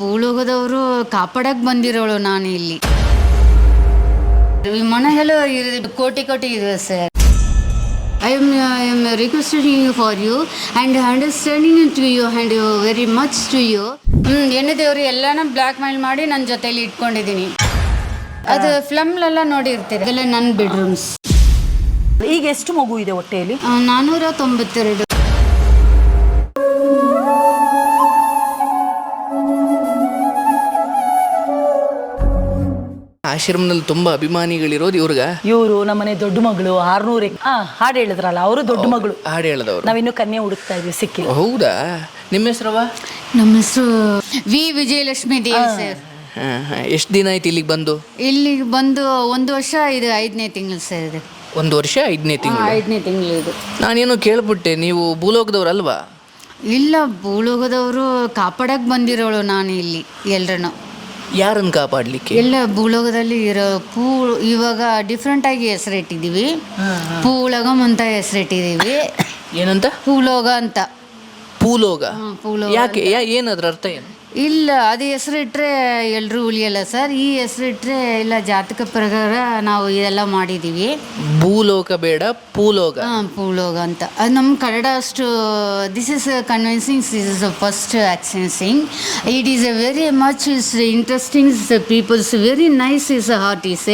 ಭೂಲೋಕದವರು ಕಾಪಾಡಕ್ ಬಂದಿರೋಳು ನಾನು ಇಲ್ಲಿ. ವಿಮಾನಗಳು ಕೋಟಿ ಕೋಟಿ ಇದೆ sir. I am I am requesting for you and understanding to you and very much to you hmm ಎಣ್ಣೆ ದೇವರು ಎಲ್ಲಾನ ಬ್ಲ್ಯಾಕ್ ಮೇಲ್ ಮಾಡಿ ನನ್ನ ಜೊತೆಲಿ ಇಟ್ಕೊಂಡಿದ್ದೀನಿ ಅದು ಫಿಲಮ್ಲೆಲ್ಲ ನೋಡಿರ್ತೀರಿ. ಅದೆಲ್ಲ ನನ್ನ ಬೆಡ್ರೂಮ್ಸ್ ಈಗ ಎಷ್ಟು ಮಗು ಇದೆ ಹೊಟ್ಟೆಯಲ್ಲಿ ನಾನ್ನೂರ ತೊಂಬತ್ತೆರಡು. ಆಶ್ರಮದಲ್ಲಿ ತುಂಬಾ ಅಭಿಮಾನಿಗಳಿರೋದು ಇವ್ರಿಗ. ಇವರು ನಮ್ಮನೆ ದೊಡ್ಡ ಮಗಳು ಆರ್ನೂರ ಹಾಡು ಹೇಳಿದ್ರಲ್ಲ ಅವರು ದೊಡ್ಡ ಮಗಳು. ಹಾಡು ಹೇಳಿದವರು. ನಾವಿನ್ನು ಕನ್ಯೆ ಹುಡುಕ್ತಾ ಇದ್ವಿ ಸಿಕ್ಕಿ ಹೌದಾ? ನಿಮ್ಮ ಹೆಸರವ ನಮ್ಮ ಹೆಸರು ವಿ. ವಿಜಯಲಕ್ಷ್ಮಿ ದೇವಿ ಸರ್. ಎಷ್ಟು ದಿನ ಆಯ್ತು ಇಲ್ಲಿಗೆ ಬಂದು? ಇಲ್ಲಿಗೆ ಬಂದು ಒಂದು ವರ್ಷ ಇದು ಐದನೇ ತಿಂಗಳು ಸರ್ ಇದು. ಒಂದು ವರ್ಷ ಐದನೇ ತಿಂಗಳು. ಐದನೇ ತಿಂಗಳು ಇದು. ನಾನೇನು ಕೇಳ್ಬಿಟ್ಟೆ ನೀವು ಭೂಲೋಕದವ್ರಲ್ವಾ ಇಲ್ಲ ಭೂಲೋಕದವರು ಕಾಪಾಡಕ್ಕೆ ಬಂದಿರೋಳು ನಾನು ಇಲ್ಲಿ ಎಲ್ರನ್ನು. ಯಾರನ್ನ ಕಾಪಾಡಲಿಕ್ಕೆ? ಎಲ್ಲ ಭೂಲೋಕದಲ್ಲಿ ಇರೋ ಪೂ ಇವಾಗ ಡಿಫ್ರೆಂಟ್ ಆಗಿ ಹೆಸರಿಟ್ಟಿದ್ದೀವಿ. ಪೂಲಗಮ್ ಅಂತ ಹೆಸರಿಟ್ಟಿದ್ದೀವಿ. ಏನಂತ? ಪೂಲೋಗ ಅಂತ. ಪೂಲೋಗ? ಪೂಲೋಗ ಯಾಕೆ? ಯಾ ಏನದ್ರ ಅರ್ಥ ಏನು? ಇಲ್ಲ ಅದು ಹೆಸರಿಟ್ರೆ ಎಲ್ಲರೂ ಉಳಿಯಲ್ಲ ಸರ್. ಈ ಹೆಸರಿಟ್ರೆ ಇಲ್ಲ ಜಾತಕ ಪ್ರಕಾರ ನಾವು ಇದೆಲ್ಲ ಮಾಡಿದ್ದೀವಿ ಭೂಲೋಕ ಬೇಡ ಪೂಲೋಕ. ಹಾಂ ಪೂಲೋಗ ಅಂತ. ಅದು ನಮ್ಮ ಕನ್ನಡ ಅಷ್ಟು this is convincing this is a first accessing it is a very much is interesting peoples very nice is a is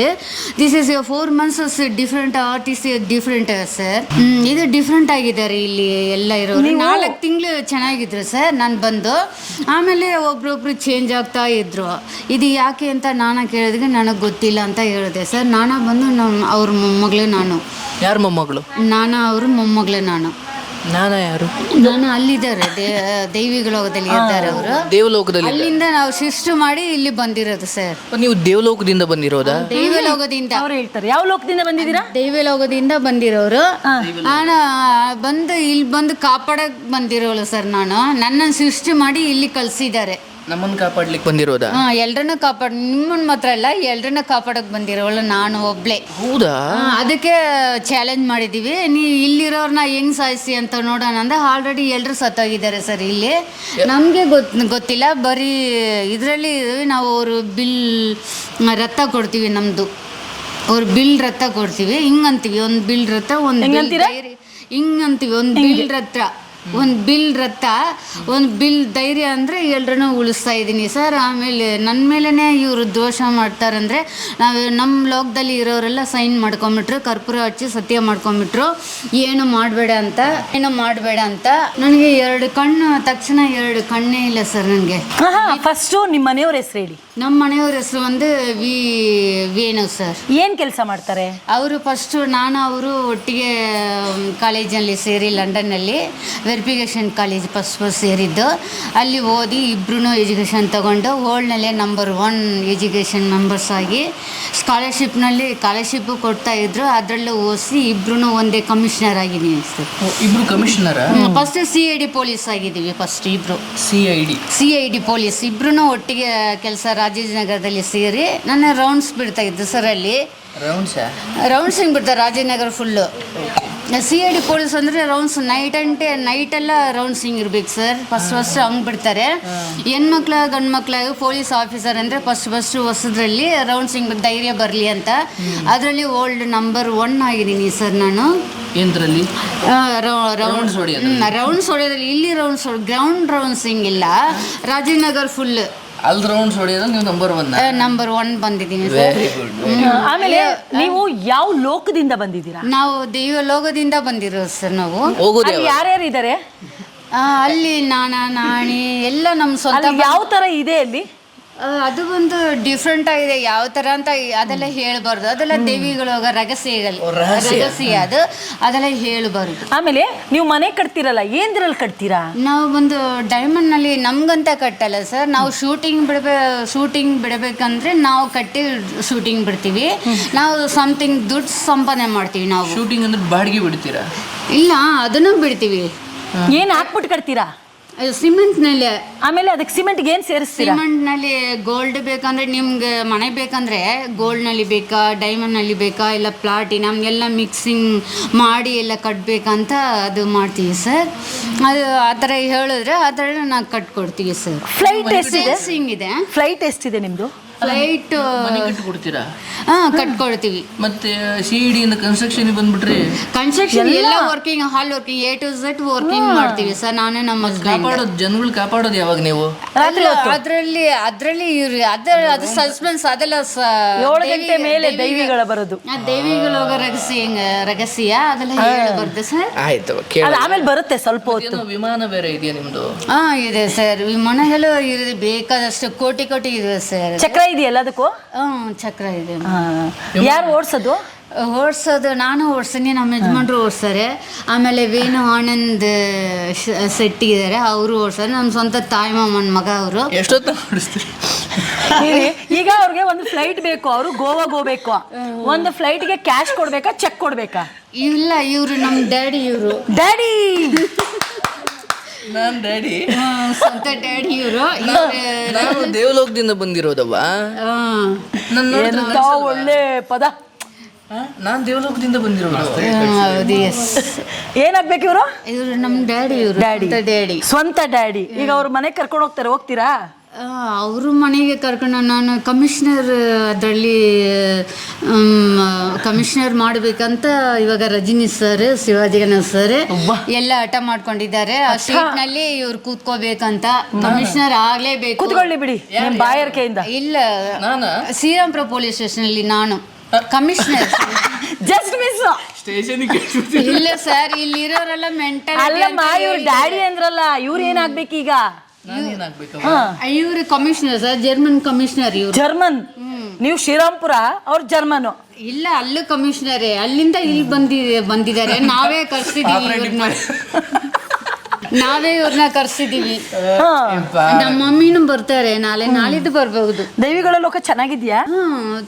this is a four months different artist is different sir ಇದು different ಆಗಿದ್ದಾರೆ ಇಲ್ಲಿ ಎಲ್ಲ ಇರೋರು. ನಾಲ್ಕು ತಿಂಗಳು ಚೆನ್ನಾಗಿದ್ರು sir ನಾನು ಬಂದು. ಆಮೇಲೆ ಒಬ್ರೊಬ್ರು ಚೇಂಜ್ ಆಗ್ತಾ ಇದ್ರು. ಇದು ಯಾಕೆ ಅಂತ ನಾನು ಕೇಳಿದ್ರೆ ನನಗೆ ಗೊತ್ತಿಲ್ಲ ಅಂತ ಹೇಳಿದೆ ಸರ್ ನಾನ ಬಂದು ನಮ್ಮ ಅವ್ರ ಮೊಮ್ಮಗಳೇ ನಾನು. ಯಾರ ಮೊಮ್ಮಗಳು? ನಾನು ಅವ್ರ ಮೊಮ್ಮಗಳೇ ನಾನು. ನಾನಾ ಯಾರು ನಾನು ಅಲ್ಲಿದ್ದಾರೆ ದೈವಿಗಳೋಗದಲ್ಲಿ ಇದ್ದಾರೆ ಅವರು. ದೇವಲೋಕದಲ್ಲಿ ಅಲ್ಲಿಂದ ನಾವು ಶಿಷ್ಟು ಮಾಡಿ ಇಲ್ಲಿ ಬಂದಿರೋದು ಸರ್. ನೀವು ದೇವಲೋಕದಿಂದ ಬಂದಿರೋದಾ? ದೈವಲೋಕದಿಂದ. ಅವ್ರು ಹೇಳ್ತಾರೆ. ಯಾವ ಲೋಕದಿಂದ ಬಂದಿದ್ದೀರಾ? ದೈವಲೋಕದಿಂದ ಬಂದಿರೋರು. ನಾನು ಬಂದು ಇಲ್ಲಿ ಬಂದು ಕಾಪಾಡಕ್ ಬಂದಿರೋಳು ಸರ್ ನಾನು. ನನ್ನನ್ನು ಸೃಷ್ಟಿ ಮಾಡಿ ಇಲ್ಲಿ ಕಳ್ಸಿದ್ದಾರೆ. ನಮ್ಮನ್ನ ಕಾಪಾಡ್ಲಿಕ್ಕೆ ಬಂದಿರೋದಾ? ಹಾ ಎಲ್ರನ್ನ ಕಾಪಾಡ್ ನಿಮ್ಮನ್ನ ಮಾತ್ರ ಅಲ್ಲ ಎಲ್ರನ್ನ ಕಾಪಾಡಕ್ ಬಂದಿರೋಳು ನಾನು ಒಬ್ಳೆ. ಹೌದಾ? ಹಾ, ಅದಕ್ಕೆ ಚಾಲೆಂಜ್ ಮಾಡಿದ್ದೀವಿ ನೀ ಇಲ್ಲಿರೋರ್ನ ಹೆಂಗ್ ಸಾಯಿಸಿ ಅಂತ ನೋಡೋಣ ಅಂದ್ರೆ ಆಲ್ರೆಡಿ ಎಲ್ಲರೂ ಸತ್ತೋಗಿದ್ದಾರೆ ಸರ್ ಇಲ್ಲಿ. ನಮಗೆ ಗೊತ್ ಗೊತ್ತಿಲ್ಲ. ಬರೀ ಇದರಲ್ಲಿ ನಾವು ಅವರು ಬಿಲ್ ರಥ ಕೊಡ್ತೀವಿ ನಮ್ಮದು ಅವ್ರು ಬಿಲ್ ರಥ ಕೊಡ್ತೀವಿ. ಹಿಂಗಂತೀವಿ. ಒಂದು ಬಿಲ್ ರಥ ಒಂದು ಹಿಂಗ್ ಹಿಂಗಂತೀವಿ. ಒಂದು ಬಿಲ್ ರಥ ಒಂದು ಬಿಲ್ ರಥ ಒಂದು ಬಿಲ್ ಧೈರ್ಯ ಅಂದರೆ ಎಲ್ರನ್ನೂ ಉಳಿಸ್ತಾ ಇದ್ದೀನಿ. ಸರ್ ಆಮೇಲೆ ನನ್ನ ಮೇಲೇ ಇವರು ದೋಷ ಮಾಡ್ತಾರಂದರೆ ನಾವು ನಮ್ಮ ಲೋಕದಲ್ಲಿ ಇರೋರೆಲ್ಲ ಸೈನ್ ಮಾಡ್ಕೊಂಬಿಟ್ರು ಕರ್ಪೂರ ಹಚ್ಚಿ ಸತ್ಯ ಮಾಡ್ಕೊಂಬಿಟ್ರು. ಏನು ಮಾಡಬೇಡ ಅಂತ ಏನು ಮಾಡಬೇಡ ಅಂತ. ನನಗೆ ಎರಡು ಕಣ್ಣು ತಕ್ಷಣ ಎರಡು ಕಣ್ಣೇ ಇಲ್ಲ ಸರ್ ನನಗೆ. ಫಸ್ಟು ನಿಮ್ಮ ಮನೆಯವ್ರ ಹೆಸರು ಹೇಳಿ. ನಮ್ಮ ಮನೆಯವ್ರ ಹೆಸರು ಒಂದು ವಿ ವೇಣು ಸರ್. ಏನು ಕೆಲಸ ಮಾಡ್ತಾರೆ? ಅವರು ಫಸ್ಟು ನಾನು ಅವರು ಒಟ್ಟಿಗೆ ಕಾಲೇಜಲ್ಲಿ ಸೇರಿ ಲಂಡನ್ನಲ್ಲಿ. ವೆರಿಫಿಕೇಷನ್ ಕಾಲೇಜ್ ಫಸ್ಟ್ ಫಸ್ಟ್ ಸೇರಿದ್ದು. ಅಲ್ಲಿ ಓದಿ ಇಬ್ಬರೂ ಎಜುಕೇಷನ್ ತಗೊಂಡು ಓಲ್ಡ್ನಲ್ಲೇ ನಂಬರ್ ಒನ್ ಎಜುಕೇಷನ್ ಮೆಂಬರ್ಸ್ ಆಗಿ ಸ್ಕಾಲರ್ಶಿಪ್ನಲ್ಲಿ ಸ್ಕಾಲರ್ಶಿಪ್ಪು ಕೊಡ್ತಾ ಇದ್ರು. ಅದರಲ್ಲೂ ಓದಿಸಿ ಇಬ್ಬರೂ ಒಂದೇ ಕಮಿಷನರ್ ಆಗಿದ್ದೀನಿ ಸರ್. ಇಬ್ರು ಕಮಿಷನರ first C I D police ಆಗಿದ್ದೀವಿ ಫಸ್ಟ್ ಇಬ್ಬರು C I D C I D police ಇಬ್ರು ಒಟ್ಟಿಗೆ ಕೆಲಸ ರಾಜಾಜಿನಗರದಲ್ಲಿ ಸೇರಿ ನನ್ನ ರೌಂಡ್ಸ್ ಬಿಡ್ತಾ ಇದ್ದು ಸರ್ ಅಲ್ಲಿ. ರೌಂಡ್ಸ್ ರೌಂಡ್ಸ್ ಹಿಂಗೆ ಬಿಡ್ತಾರೆ? Rajajinagar full C I D police ಅಂದರೆ ರೌಂಡ್ಸ್ ನೈಟ್ ಅಂಟೆ ನೈಟೆಲ್ಲ ರೌಂಡ್ಸಿಂಗ್ ಇರ್ಬೇಕು ಸರ್ ಫಸ್ಟ್ ಫಸ್ಟ್ ಹಂಗೆ ಬಿಡ್ತಾರೆ. ಹೆಣ್ಮಕ್ಳ ಗಂಡು ಮಕ್ಳಾಗ ಪೊಲೀಸ್ ಆಫೀಸರ್ ಅಂದರೆ ಫಸ್ಟ್ ಫಸ್ಟ್ ಹೊಸದ್ರಲ್ಲಿ ರೌಂಡ್ಸಿಂಗ್ ಧೈರ್ಯ ಬರಲಿ ಅಂತ. ಅದರಲ್ಲಿ ಓಲ್ಡ್ ನಂಬರ್ ಒನ್ ಆಗಿದ್ದೀನಿ ಸರ್ ನಾನು. ಏನ್ದ್ರಲ್ಲಿ ರೌಂಡ್ಸ್ ಹೊಡೆಯೋದು. ರೌಂಡ್ಸ್ ಹೊಡೆಯೋದ್ರಲ್ಲಿ. ಇಲ್ಲಿ ರೌಂಡ್ಸ್ ಗ್ರೌಂಡ್ ರೌಂಡ್ಸಿಂಗ್ ಇಲ್ಲ ನಗರ್ ಫುಲ್ ಅಲ್ಲಿ ರೌಂಡ್ಸ್ ಹೊಡೆಯೋದು ನೀವು ನಂಬರ್ ಒನ್ ನಂಬರ್ ಒನ್ ಬಂದಿದ್ದೀನಿ ಸರ್. ವೆರಿ ಗುಡ್ ಆಮೇಲೆ ನೀವು ಯಾವ ಲೋಕದಿಂದ ಬಂದಿದ್ದೀರಾ? ನಾವು ದೇವಲೋಕದಿಂದ ಬಂದಿರೋದು ಸರ್ ನಾವು. ಹೋಗೋದು ಅಲ್ಲಿ ಯಾರ್ಯಾರು ಇದ್ದಾರೆ ಆ, ಅಲ್ಲಿ ನಾನಾ ನಾಣಿ ಎಲ್ಲ ನಮ್ಮ ಸ್ವಂತ ಯಾವ ತರ ಇದೆ ಅಲ್ಲಿ? ಅದು ಒಂದು ಡಿಫ್ರೆಂಟ್ ಆಗಿದೆ. ಯಾವ ತರ ಅಂತ ಅದೆಲ್ಲ ಹೇಳ್ಬಾರ್ದು. ಅದೆಲ್ಲ ದೇವಿಗಳು ರಹಸ್ಯಗಳು ರಹಸ್ಯ ಅದು. ಅದೆಲ್ಲ ಹೇಳ್ಬಾರ್ದು. ಆಮೇಲೆ ನೀವು ಮನೆ ಕಟ್ತಿರಲ್ಲ ಏನ್ದ್ರಲ್ಲಿ ಕಟ್ತೀರಾ? ನಾವು ಒಂದು ಡೈಮಂಡ್ನಲ್ಲಿ ನಮ್ಗಂತ ಕಟ್ಟಲ್ಲ ಸರ್ ನಾವು ಶೂಟಿಂಗ್ ಬಿಡಬೇ ಶೂಟಿಂಗ್ ಬಿಡಬೇಕಂದ್ರೆ ನಾವು ಕಟ್ಟಿ ಶೂಟಿಂಗ್ ಬಿಡ್ತೀವಿ. ನಾವು ಸಮಥಿಂಗ್ ದುಡ್ಡು ಸಂಪಾದನೆ ಮಾಡ್ತೀವಿ ನಾವು. ಶೂಟಿಂಗ್ ಅಂದ್ರೆ ಬಾಡಿಗೆ ಬಿಡ್ತೀರಾ? ಇಲ್ಲ ಅದನ್ನು ಬಿಡ್ತೀವಿ. ಏನ್ ಹಾಕ್ಬಿಟ್ಟು ಕಟ್ತೀರಾ? ಸಿಮೆಂಟ್ನಲ್ಲಿ. ಆಮೇಲೆ ಅದಕ್ಕೆ ಸಿಮೆಂಟ್ಗೆ ಏನ್ ಸೇರಿಸ್ತೀರಾ? ಸಿಮೆಂಟ್ನಲ್ಲಿ ಗೋಲ್ಡ್ ಬೇಕಂದ್ರೆ ನಿಮ್ಗೆ ಮನೆ ಬೇಕಂದ್ರೆ ಗೋಲ್ಡ್ನಲ್ಲಿ ಬೇಕಾ ಡೈಮಂಡ್ನಲ್ಲಿ ಬೇಕಾ ಇಲ್ಲ ಪ್ಲಾಟಿನಮ್ ಎಲ್ಲ ಮಿಕ್ಸಿಂಗ್ ಮಾಡಿ ಎಲ್ಲ ಕಟ್ಬೇಕಂತ ಅದು ಮಾಡ್ತೀವಿ ಸರ್ ಅದು ಆ ಥರ ಹೇಳಿದ್ರೆ ಆ ಥರ ನಾವು ಕಟ್ಕೊಡ್ತೀವಿ ಸರ್ ಫ್ಲೈಟ್ ಎಷ್ಟಿದೆ? ಇದೆ. ಫ್ಲೈಟ್ ಎಷ್ಟಿದೆ ನಿಮ್ದು? ಫ್ಲೈಟ್ ಮನೆ ಕಟ್ಟಿ ಕೊಡ್ತೀರಾ ಆ ಕಟ್ಕೊಡ್ತೀವಿ. ಮತ್ತೆ ಸಿಇಡಿ ಇಂದ ಕನ್ಸ್ಟ್ರಕ್ಷನ್ ಬಂದ್ಬಿಟ್ರಿ? ಕನ್ಸ್ಟ್ರಕ್ಷನ್ ಎಲ್ಲ working hall working A to Z working ಮಾಡ್ತೀವಿ ಸರ್ ನಾನು ನಮ್ಮ ಕಾಪಾಡೋದು ಜನಗಳು ಕಾಪಾಡೋದು ಯಾವಾಗ ನೀವು? ಅದ್ರಲ್ಲಿ ಅದ್ರಲ್ಲಿ ಅದರಲ್ಲಿ ಇವ್ರಿ ಅದ ಅದು ಸಸ್ಪೆನ್ಸ್ ಅದೆಲ್ಲ ಸ- ಏಳು ಗಂಟೆ ಮೇಲೆ ದೇವಿಗಳ- ಬರೋದು. ಆ ದೇವಿಗಳು ಹೋಗೋ ರಗಸಿಯ ಅದೆಲ್ಲ ಹೇಳಿ ಬರುತ್ತೆ ಸರ್? ಆಯ್ತು ಅದು ಆಮೇಲೆ ಬರುತ್ತೆ ಸ್ವಲ್ಪ ಹೊತ್ತು. ವಿಮಾನ ಬೇರೆ ಇದೆಯಾ ನಿಮ್ದು? ಹಾ ಇದೆ ಸರ್. ವಿಮಾನಗಳು ಇದೆ ಬೇಕಾದಷ್ಟು ಕೋಟಿ ಕೋಟಿ ಇದೆ ಸರ್. ಚಕ್ರ ಇದೆಯಾ ಎಲ್ಲದಕ್ಕೂ ಹ್ಮ್ ಚಕ್ರ ಇದೆ. ಯಾರು ಓಡಿಸೋದು? ಓಡಿಸೋದು ನಾನು ಓಡಿಸ್ತೀನಿ ನಮ್ಮ ಯಜಮಾನ್ರು ಓಡಿಸ್ತಾರೆ ಆಮೇಲೆ ವೇಣು ಆನಂದ್ ಸೆಟ್ ಶೆಟ್ಟಿ ಇದ್ದಾರೆ ಅವರು ಓಡಿಸ್ತಾರೆ ನಮ್ಮ ಸ್ವಂತ ತಾಯಿ ಮಾಮನ ಮಗ ಅವರು. ಎಷ್ಟೊತ್ತ ಈಗ ಅವ್ರಿಗೆ ಒಂದು ಫ್ಲೈಟ್ ಬೇಕು ಅವರು ಗೋವಾಗ ಹೋಗ್ಬೇಕು. ಒಂದು ಫ್ಲೈಟ್ಗೆ ಕ್ಯಾಶ್ ಕೊಡ್ಬೇಕಾ ಚೆಕ್ ಕೊಡ್ಬೇಕಾ? ಇಲ್ಲ ಇವರು ನಮ್ಮ ಡ್ಯಾಡಿ ಇವರು. ಡ್ಯಾಡಿ ನಾನ್ ಡ್ಯಾಡಿ. ಸ್ವಂತ ಡ್ಯಾಡಿ ಇವರು. ನಾನು ದೇವಲೋಕದಿಂದ ಬಂದಿರೋದವ್ವ ನನ್ನ ನೋಡಿದ್ರೆ ಒಳ್ಳೆ ಪದ? ನಾನು ನಾನ್ ದೇವಲೋಕದಿಂದ ಬಂದಿರೋದು. ಹೌದು ಎಸ್ ಏನಾಗ್ಬೇಕು ಇವರು ಇವರು ನಮ್ಮ ಡ್ಯಾಡಿ ಇವರು. ಡ್ಯಾಡಿ. ಡ್ಯಾಡಿ. ಸ್ವಂತ ಡ್ಯಾಡಿ. ಈಗ ಅವ್ರ ಮನೆಗೆ ಕರ್ಕೊಂಡು ಹೋಗ್ತಾರೆ ಹೋಗ್ತೀರಾ? ಅವರು ಮನೆಗೆ ಕರ್ಕೊಂಡು ನಾನು ಕಮಿಷ್ನರ್ ಅದರಲ್ಲಿ ಕಮಿಷ್ನರ್ ಮಾಡಬೇಕಂತ ಇವಾಗ ರಜನಿ ಸರ್ ಶಿವಾಜಿ ಗಣೇಶ್ ಸರ್ ಎಲ್ಲ ಹಠ ಮಾಡ್ಕೊಂಡಿದ್ದಾರೆ. ಆ ಸೀಟ್ನಲ್ಲಿ ಇವ್ರು ಕೂತ್ಕೋಬೇಕಂತ ಕಮಿಷನರ್ ಆಗ್ಲೇಬೇಕು. ಕೂತ್ಕೊಳ್ಳಿ ಬಿಡಿ ನಿಮ್ ಬಾಯರ್ಕೆಯಿಂದ ಇಲ್ಲ. ನಾನ? ಶ್ರೀರಾಮ್ಪುರ ಪೊಲೀಸ್ ಸ್ಟೇಷನಲ್ಲಿ ನಾನು. ಕಮಿಷನರ್ ಜಸ್ಟ್ ಮಿಸ್ ಇಲ್ಲ ಸರ್ ಇಲ್ಲಿರೋರೆಲ್ಲ ಮೆಂಟಲ್ ಅಲ್ಲಮ್ಮ ಇವ್ರ ಡ್ಯಾಡಿ ಅಂದ್ರಲ್ಲ ಇವ್ರು ಏನಾಗ್ಬೇಕೀಗ ಇವರು ಕಮಿಷನರ್ ಸರ್ ಜರ್ಮನ್ ಕಮಿಷನರ್ ಇವರು. ಜರ್ಮನ್ ನೀವು ಶ್ರೀರಾಮ್ಪುರ ಅವ್ರ ಜರ್ಮನ್ ಇಲ್ಲ ಅಲ್ಲೂ ಕಮಿಷನರೇ ಅಲ್ಲಿಂದ ಇಲ್ಲಿ ಬಂದಿ ಬಂದಿದ್ದಾರೆ. ನಾವೇ ಕರ್ಸಿದೀವಿ ಇವ್ರನ್ನ ನಾವೇ ಇವ್ರನ್ನ ಕರ್ಸಿದೀವಿ. ನಮ್ಮ ಮಮ್ಮಿನೂ ಬರ್ತಾರೆ. ನಾಳೆ ನಾಳಿದ್ದು ಬರ್ಬಹುದು. ದೇವಿಗಳ ಲೋಕ ಚೆನ್ನಾಗಿದ್ಯಾ?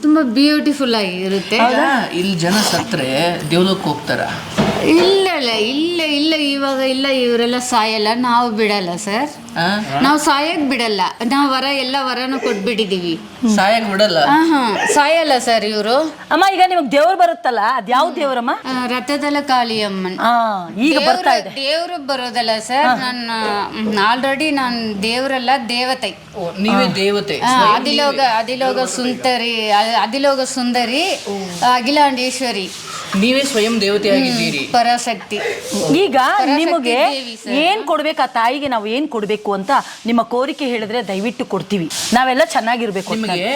ತುಂಬಾ ಬ್ಯೂಟಿಫುಲ್ ಆಗಿರುತ್ತೆ. ಇರುತ್ತೆ ಇಲ್ಲಿ ಜನ ಸತ್ರೆ ದೇವಲಕ್ಕೆ ಹೋಗ್ತಾರ? ಇಲ್ಲ ಇಲ್ಲ ಇಲ್ಲ ಇಲ್ಲ ಇವಾಗ ಇಲ್ಲ ಇವರೆಲ್ಲ ಸಾಯಲ್ಲ. ನಾವು ಬಿಡಲ್ಲ ಸರ್. ನಾವು ಸಾಯಕ್ ಬಿಡಲ್ಲ. ನಾವು ವರ ಎಲ್ಲ ವರನು ಕೊಟ್ಬಿಟ್ಟಿದೀವಿ. ಸಾಯಕ್ ಬಿಡಲ್ಲ? ಸಾಯಲ್ಲ ಸರ್ ಇವರು. ಅಮ್ಮ ಈಗ ನಿಮಗ್ ದೇವ್ರು ಬರುತ್ತಲ್ಲ? ಅದ್ ಯಾವ ದೇವ್ರಮ್ಮ? ರಥದಲ್ಲ ಕಾಳಿಯಮ್ಮನ್. ಆ ಈಗ ಬರ್ತಾ ಇದೆ. ದೇವರು ಬರೋದಲ್ಲ ಸರ್ ನನ್ನ ಆಲ್ರೆಡಿ ನಾನು ದೇವರಲ್ಲ ದೇವತೆ. ಓ, ನೀವೇ ದೇವತೆ. ಆ, ಅದಿಲೋಗ ಅದಿಲೋಗ ಸುಂದರಿ ಅದಿಲೋಗ ಸುಂದರಿ ಅಖಿಲಾಂಡೇಶ್ವರಿ. ನೀವೇ ಸ್ವಯಂ ದೇವತೆ ಆಗಿದ್ದೀರಿ ಪರಾಶಕ್ತಿ. ಈಗ ನಿಮಗೆ ದೇವಿ. ಏನ್ ಕೊಡ್ಬೇಕು ಆ ತಾಯಿಗೆ ನಾವು ಏನ್ ಕೊಡ್ಬೇಕು ಅಂತ ನಿಮ್ಮ ಕೋರಿಕೆ ಹೇಳಿದ್ರೆ ದಯವಿಟ್ಟು ಕೊಡ್ತೀವಿ. ನಾವೆಲ್ಲ ಚೆನ್ನಾಗಿರ್ಬೇಕು ಅಂತ. ನಿಮಗೆ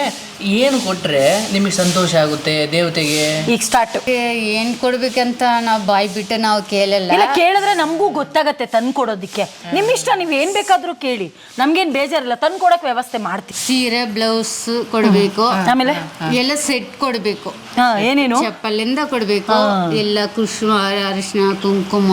ಏನು ಕೊಟ್ರೆ ನಿಮಗೆ ಸಂತೋಷ ಆಗುತ್ತೆ ದೇವತೆಗೆ? ಈಗ ಸ್ಟಾರ್ಟ್ ಏನ್ ಕೊಡ್ಬೇಕಂತ ನಾವು ಬಾಯ್ ಬಿಟ್ಟು ನಾವು ಕೇಳಲ್ಲ. ಇಲ್ಲ ಕೇಳಿದ್ರೆ ನಮಗೂ ಗೊತ್ತಾಗತ್ತೆ ತಂದು ಕೊಡೋದಿಕ್ಕೆ. ನಿಮ್ ಇಷ್ಟ ನೀವ್ ಏನ್ ಬೇಕಾದ್ರೂ ಕೇಳಿ. ನಮ್ಗೇನ್ ಬೇಜಾರಿಲ್ಲ ತಂದು ಕೊಡಕ್ ವ್ಯವಸ್ಥೆ ಮಾಡ್ತೀವಿ. ಸೀರೆ ಬ್ಲೌಸ್ ಕೊಡ್ಬೇಕು. ಆಮೇಲೆ? ಎಲ್ಲ ಸೆಟ್ ಕೊಡ್ಬೇಕು. ಹಾ ಏನೇನು? ಚಪ್ಪಲಿಂದ ಕೊಡ್ಬೇಕು. ಕೊಡ್ಬೇಕು. ಎಲ್ಲ ಕೃಷ್ಣ ಅರಿಶಿನ ಕುಂಕುಮ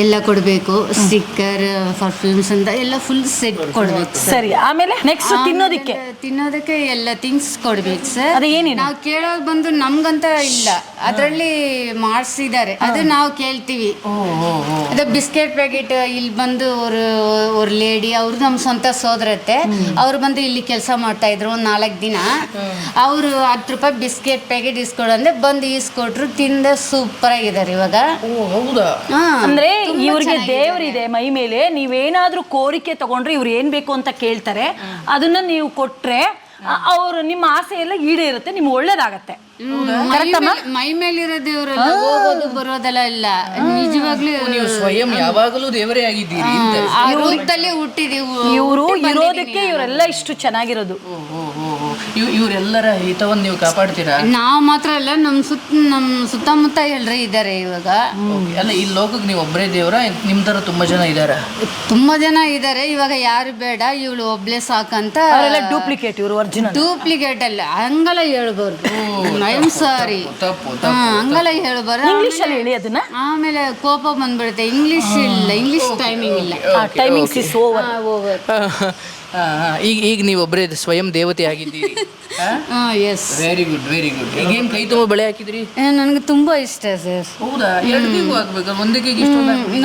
ಎಲ್ಲ ಕೊಡ್ಬೇಕು. ಸ್ಟಿಕ್ಕರ್ ಪರ್ಫ್ಯೂಮ್ಸ್ ಅಂತ ಎಲ್ಲ ಫುಲ್ ಸೆಟ್ ಕೊಡ್ಬೇಕು ಸರಿ. ಆಮೇಲೆ ನೆಕ್ಸ್ಟ್ ತಿನ್ನೋದಕ್ಕೆ? ತಿನ್ನೋದಕ್ಕೆ ಎಲ್ಲ ಥಿಂಗ್ಸ್ ಕೊಡ್ಬೇಕು ಸರ್. ಅದು ನಾವು ಕೇಳೋ ಬಂದು ನಮ್ಗಂತ ಇಲ್ಲ. ಅದರಲ್ಲಿ ಮಾಡಿಸಿದ್ದಾರೆ. ಅದು ನಾವು ಕೇಳ್ತೀವಿ. ಅದು ಬಿಸ್ಕೆಟ್ ಪ್ಯಾಕೆಟ್ ಇಲ್ಲಿ ಬಂದು ಅವರು ಅವ್ರು ಲೇಡಿ ಅವ್ರು ನಮ್ಮ ಸ್ವಂತ ಸೋದರತ್ತೆ. ಅವ್ರು ಬಂದು ಇಲ್ಲಿ ಕೆಲಸ ಮಾಡ್ತಾ ಇದ್ರು ಒಂದ್ ನಾಲ್ಕು ದಿನ. ಅವರು ಹತ್ತು ರೂಪಾಯಿ ಬಿಸ್ಕೆಟ್ ಪ್ಯಾಕೆಟ್ ಇಸ್ಕೊಡು ಅಂದ್ರೆ ಬಂದು ಇಸ್ಕೊಟ್ರು ತಿಂದ ಸೂಪರ್ ಆಗಿದ್ದಾರೆ ಇವಾಗ. ಓ ಹೌದಾ? ಹಾ ಅಂದ್ರೆ ಇವ್ರಿಗೆ ದೇವರಿದೆ ಮೈ ಮೇಲೆ ನೀವೇನಾದ್ರೂ ಕೋರಿಕೆ ತಗೊಂಡ್ರೆ ಇವ್ರು ಏನ್ ಬೇಕು ಅಂತ ಕೇಳ್ತಾರೆ. ಅದನ್ನ ನೀವು ಕೊಟ್ರೆ ಅವರು ನಿಮ್ಮ ಆಸೆ ಎಲ್ಲ ಈಡೇರುತ್ತೆ ನಿಮ್ಗೆ ಒಳ್ಳೇದಾಗತ್ತೆ. ಮೈ ಮೇಲ್- ಮೈ ಮೇಲಿರೋ ದೇವರಲ್ಲ ಹೋಗೋದು ಬರೋದೆಲ್ಲ ಇಲ್ಲ. ನಿಜವಾಗ್ಲೂ ನೀವು ಸ್ವಯಂ ಯಾವಾಗಲೂ ದೇವರೇ ಆಗಿದ್ದೀರಿ ಹುಟ್ಟಿದೀವಿ ಇವರು ಇರೋದಕ್ಕೆ ಇವರೆಲ್ಲ ಇಷ್ಟು ಚೆನ್ನಾಗಿರೋದು. ಇವ್- ಇವರೆಲ್ಲರ ಹಿತವನ್ನು ನೀವು ಕಾಪಾಡ್ತೀರಾ? ನಾವು ಮಾತ್ರ ಅಲ್ಲ ನಮ್ಮ ಸುತ್ತ ನಮ್ಮ ಸುತ್ತಮುತ್ತ ಹೇಳ್ರಿ ಇದ್ದಾರೆ ಇವಾಗ. Okay. ಅಲ್ಲ ಈ ಲೋಕಕ್ಕೆ ನೀವು ಒಬ್ಬರೇ ದೇವರ ನಿಮ್ ತರ ತುಂಬಾ ಜನ ಇದ್ದಾರೆ ತುಂಬಾ ಜನ ಇದ್ದಾರೆ ಇವಾಗ ಯಾರು ಬೇಡ ಇವಳು ಒಬ್ಳೆ ಸಾಕಂತ ಅವರೆಲ್ಲ ಡೂಪ್ಲಿಕೇಟ್ ಇವರು ಒರಿಜಿನಲ್ ಡೂಪ್ಲಿಕೇಟ್ ಅಲ್ಲ ಹಂಗಲ್ಲ ಹೇಳ್ಬಾರ್ದು ಐ ಆಮ್ ಸಾರಿ ತಪ್ಪು ಹಂಗಲ್ಲ ಹೇಳ್ಬಾರ್ದು ಇಂಗ್ಲಿಷ್ ಅಲ್ಲಿ ಹೇಳಿ ಅದನ್ನ. ಆಮೇಲೆ ಕೋಪ ಬಂದ್ಬಿಡುತ್ತೆ. ಇಂಗ್ಲಿಷ್ ಇಲ್ಲ ಇಂಗ್ಲಿಷ್ ಟೈಮಿಂಗ್ ಇಲ್ಲ. ಟೈಮಿಂಗ್ ಇಸ್ ಓವರ್ ಓವರ್ ಹಾ, ಹಾ. ಈಗ ಈಗ ನೀವು ಒಬ್ಬರೇ ಸ್ವಯಂ ದೇವತೆ ಆಗಿದ್ದೀರಿ. Yes very good very good ಈಗೇನು ಕೈ ತುಂಬ ಬಳೆ ಹಾಕಿದ್ರಿ? ನನಗೆ ತುಂಬಾ ಇಷ್ಟ ಸರ್. ಹೌದಾ? ಎರಡು ಕೇಕು ಹಾಕ್ಬೇಕು ಒಂದೇ ಕೇಕ್ ಇಷ್ಟ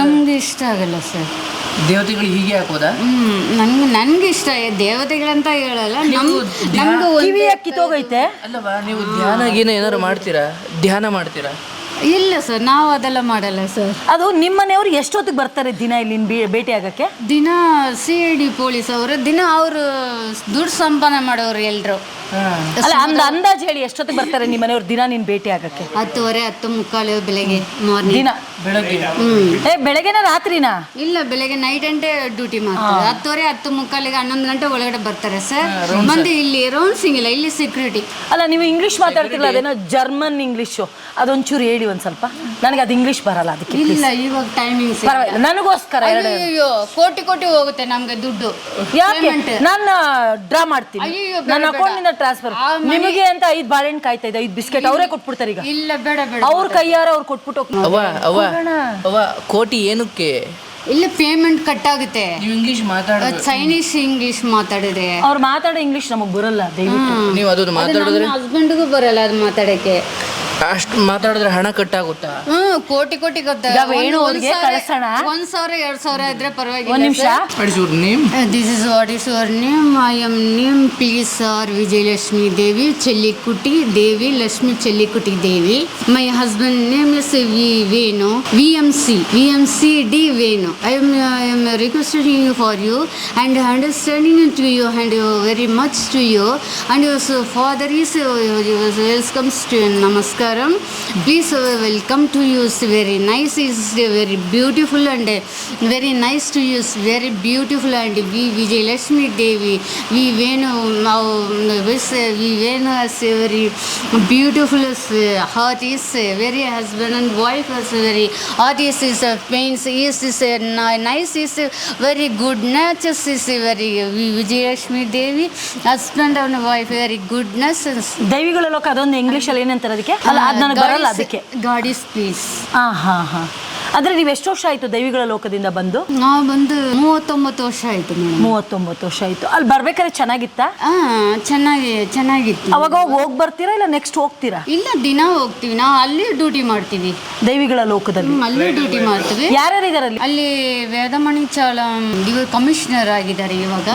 ನಮ್ಗೆ ಇಷ್ಟ ಆಗಲ್ಲ ಸರ್. ದೇವತೆಗಳು ಹೀಗೆ ಹಾಕೋದಾ? ಹ್ಮ್ ನನ್ಗೆ ನನ್ಗೆ ಇಷ್ಟ. ದೇವತೆಗಳಂತ ಹೇಳಲ್ಲ. ನಮ್ ನಮ್ಗೆ ಕಿವಿ ಕಿತ್ತೋಗೈತೆ ಅಲ್ಲವಾ ನೀವು ಧ್ಯಾನ ಗೀನ ಏನಾರು ಮಾಡ್ತೀರಾ? ಧ್ಯಾನ ಮಾಡ್ತೀರಾ? ಇಲ್ಲ ಸರ್ ನಾವು ಅದೆಲ್ಲ ಮಾಡಲ್ಲ ಸರ್. ಅದು ನಿಮ್ಮನೆಯವರು ಎಷ್ಟೊತ್ತಿಗೆ ಬರ್ತಾರೆ ದಿನ ಇಲ್ಲಿ ಬೇ- ಭೇಟಿ ಆಗಕ್ಕೆ? ದಿನ ಸಿ ಐ ಡಿ ಪೊಲೀಸ್ ಅವರು ದಿನ ಅವರು ದುಡ್ಡು ಸಂಪಾದನೆ ಮಾಡೋರು ಎಲ್ರು. ಅಲ್ಲ ಅಂದ ಅಂದಾಜ್ ಹೇಳಿ ಎಷ್ಟೊತ್ತಿಗೆ ಬರ್ತಾರೆ ನಿಮ್ಮ ಮನೆಯವ್ರು ದಿನ ನೀನ್ ಭೇಟಿ ಆಗಕ್ಕೆ? ಹತ್ತುವರೆ ಹತ್ತು ಮುಕ್ಕಾಲು ಬೆಳಗ್ಗೆ ಮಾರ್ನಿಂಗ್ ದಿನ ಬೆಳಗ್ಗೆ. ಹ್ಮ್. ಏ ಬೆಳಗ್ಗೆನ ರಾತ್ರಿನ? ಇಲ್ಲ ಬೆಳಗ್ಗೆ ನೈಟ್ ಅಂಟೆ ಡ್ಯೂಟಿ ಮಾಡ್ತಾರೆ ಹತ್ತುವರೆ ಹತ್ತು ಮುಕ್ಕಾಲಿಗೆ ಹನ್ನೊಂದು ಗಂಟೆ ಒಳಗಡೆ ಬರ್ತಾರೆ ಸರ್. ಬಂದು ಇಲ್ಲಿ ರೌಂಡ್ಸಿಂಗ್ ಇಲ್ಲ ಇಲ್ಲಿ ಸೆಕ್ಯೂರಿಟಿ ಅಲ್ಲ ನೀವು ಇಂಗ್ಲಿಷ್ ಮಾತಾಡ್ತಿರಲ್ಲ ಅದೇನೋ ಜರ್ಮನ್ ಇಂಗ್ಲೀಷು ಅದೊಂಚೂರು ಹೇಳಿ ಒಂದ್ ಸ್ವಲ್ಪ. ನನಗೆ ಅದು ಇಂಗ್ಲಿಷ್ ಬರಲ್ಲ ಅದಕ್ಕೆ ಇಲ್ಲ ಇವಾಗ ಟೈಮಿಂಗ್ಸ್ ಪರವಾಗಿಲ್ಲ. ನನಗೋಸ್ಕರ ಎರಡು ಅಯ್ಯೋ ಕೋಟಿ ಕೋಟಿ ಹೋಗುತ್ತೆ ನಮ್ಗೆ ದುಡ್ಡು. ಯಾಕೆ? ನಾನು ಡ್ರಾ ಮಾಡ್ತೀನಿ. ಅಯ್ಯಯ್ಯೋ, ಬೇಡ, ನನ್ನ ಅಕೌಂಟ್ ಅಕೌಂಟಿಂದ ಟ್ರಾನ್ಸ್ಫರ್ ಆ ಮನೆ- ನಿಮಗೆ ಅಂತ ಐದು ಬಾಳೆಹಣ್ಣು ಕಾಯ್ತಾ ಇದೆ ಐದು ಬಿಸ್ಕೆಟ್ ಅವರೇ ಕೊಟ್ಬಿಡ್ತಾರೆ ಈಗ. ಇಲ್ಲ ಬೇಡ ಬೇಡ. ಅವ್ರ ಕೈಯಾರ ಅವ್ರು ಕೊಟ್ಬಿಟ್ಟು ಹೋಗ್ತಾರೆ. ಅವ್ವ ಅವ್ವ ಅವ್ವ ಕೋಟಿ ಏನಕ್ಕೆ? ಇಲ್ಲ ಪೇಮೆಂಟ್ ಕಟ್ ಆಗುತ್ತೆ. ನೀವು ಇಂಗ್ಲಿಷ್ ಮಾತಾಡ ಚೈನೀಸ್ ಇಂಗ್ಲಿಷ್ ಮಾತಾಡಿದ್ರೆ. ಅವ್ರು ಮಾತಾಡೋ ಇಂಗ್ಲಿಷ್ ನಮಗೆ ಬರಲ್ಲ ದಯವಿಟ್ಟು. ನೀವು ಅದನ್ನು ಮಾತಾಡಿದ್ರೆ? ಹಸ್ಬೆಂಡ್ಗೂ ಬರಲ್ಲ ಅದು ಮಾತಾಡಕ್ಕೆ. ಅಷ್ಟು ಮಾತಾಡಿದ್ರೆ ಹಣ ಕಟ್ಟಾಗುತ್ತಾ? ಹ್ಮ್ ಕೋಟಿ ಕೋಟಿ ಗೊತ್ತಾ? ಈಗ ವೇಣು ಅವ್ರಿಗೆ ಕಳ್ಸೋಣ. ಒಂದ್ ಸಾವಿರ ಎರಡ್ ಸಾವಿರ ಇದ್ರೆ ಒಂದ್ ಪರವಾಗಿಲ್ಲ ನಿಮಿಷ ಅಡಿಸೂರ್ name this is what is your name I am name please sir Vijayalakshmi Devi Chellikuti Devi Lakshmi Chellikuti Devi my husband name is V Venu V M C V M C D Venu I am I am requesting you for you and understanding to you and very much to you and your father is welcomes to ನಮಸ್ಕಾರಂ please welcome to use very nice is very beautiful and very nice to use very beautiful and V Vijayalakshmi Devi V Venu ನಾವು with V Venu us very beautiful heart is very husband and wife is very heart is is pains is is nice is very good natures is very Vijayalakshmi Devi husband and wife very goodness ದೈವಿಗಳ ಲೋಕ ಅದೊಂದು English ಅಲ್ಲಿ ಏನಂತಾರೆ ಅದಕ್ಕೆ? ಅಲ್ಲ ಅದು ನನಗೆ ಬರಲ್ಲ ಅದಕ್ಕೆ. ಗಾಡ್ ಇಸ್ ಪ್ಲೀಸ್ ಹಾ ಹಾ. ಹಾ ಅಂದ್ರೆ ನೀವು ಎಷ್ಟು ವರ್ಷ ಆಯ್ತು ದೈವಿಗಳ ಲೋಕದಿಂದ ಬಂದು? ನಾವು ಬಂದು ಮೂವತ್ತೊಂಬತ್ತು ವರ್ಷ ಆಯ್ತು ಮೇಡಮ್. ಮೂವತ್ತೊಂಬತ್ತು ವರ್ಷ ಆಯ್ತು. ಅಲ್ಲಿ ಬರ್ಬೇಕಾದ್ರೆ ಚೆನ್ನಾಗಿತ್ತಾ? ಹಾಂ ಚೆನ್ನಾಗಿ ಚೆನ್ನಾಗಿತ್ತು. ಅವಾಗ ಹೋಗ್ ಬರ್ತೀರಾ ಇಲ್ಲ ನೆಕ್ಸ್ಟ್ ಹೋಗ್ತೀರಾ? ಇಲ್ಲ ದಿನ ಹೋಗ್ತೀವಿ. ನಾವು ಅಲ್ಲಿ ಡ್ಯೂಟಿ ಮಾಡ್ತೀವಿ. ದೈವಿಗಳ ಲೋಕದಲ್ಲಿ. ಹ್ಮ್, ಅಲ್ಲಿ ಡ್ಯೂಟಿ ಮಾಡ್ತೀವಿ. ಯಾರ್ಯಾರಿದ್ದಾರೆ ಅಲ್ಲಿ ಅಲ್ಲಿ ವೇದಮಣಿ ಚಾಳ ಇವರು ಕಮಿಷನರ್ ಆಗಿದ್ದಾರೆ ಇವಾಗ.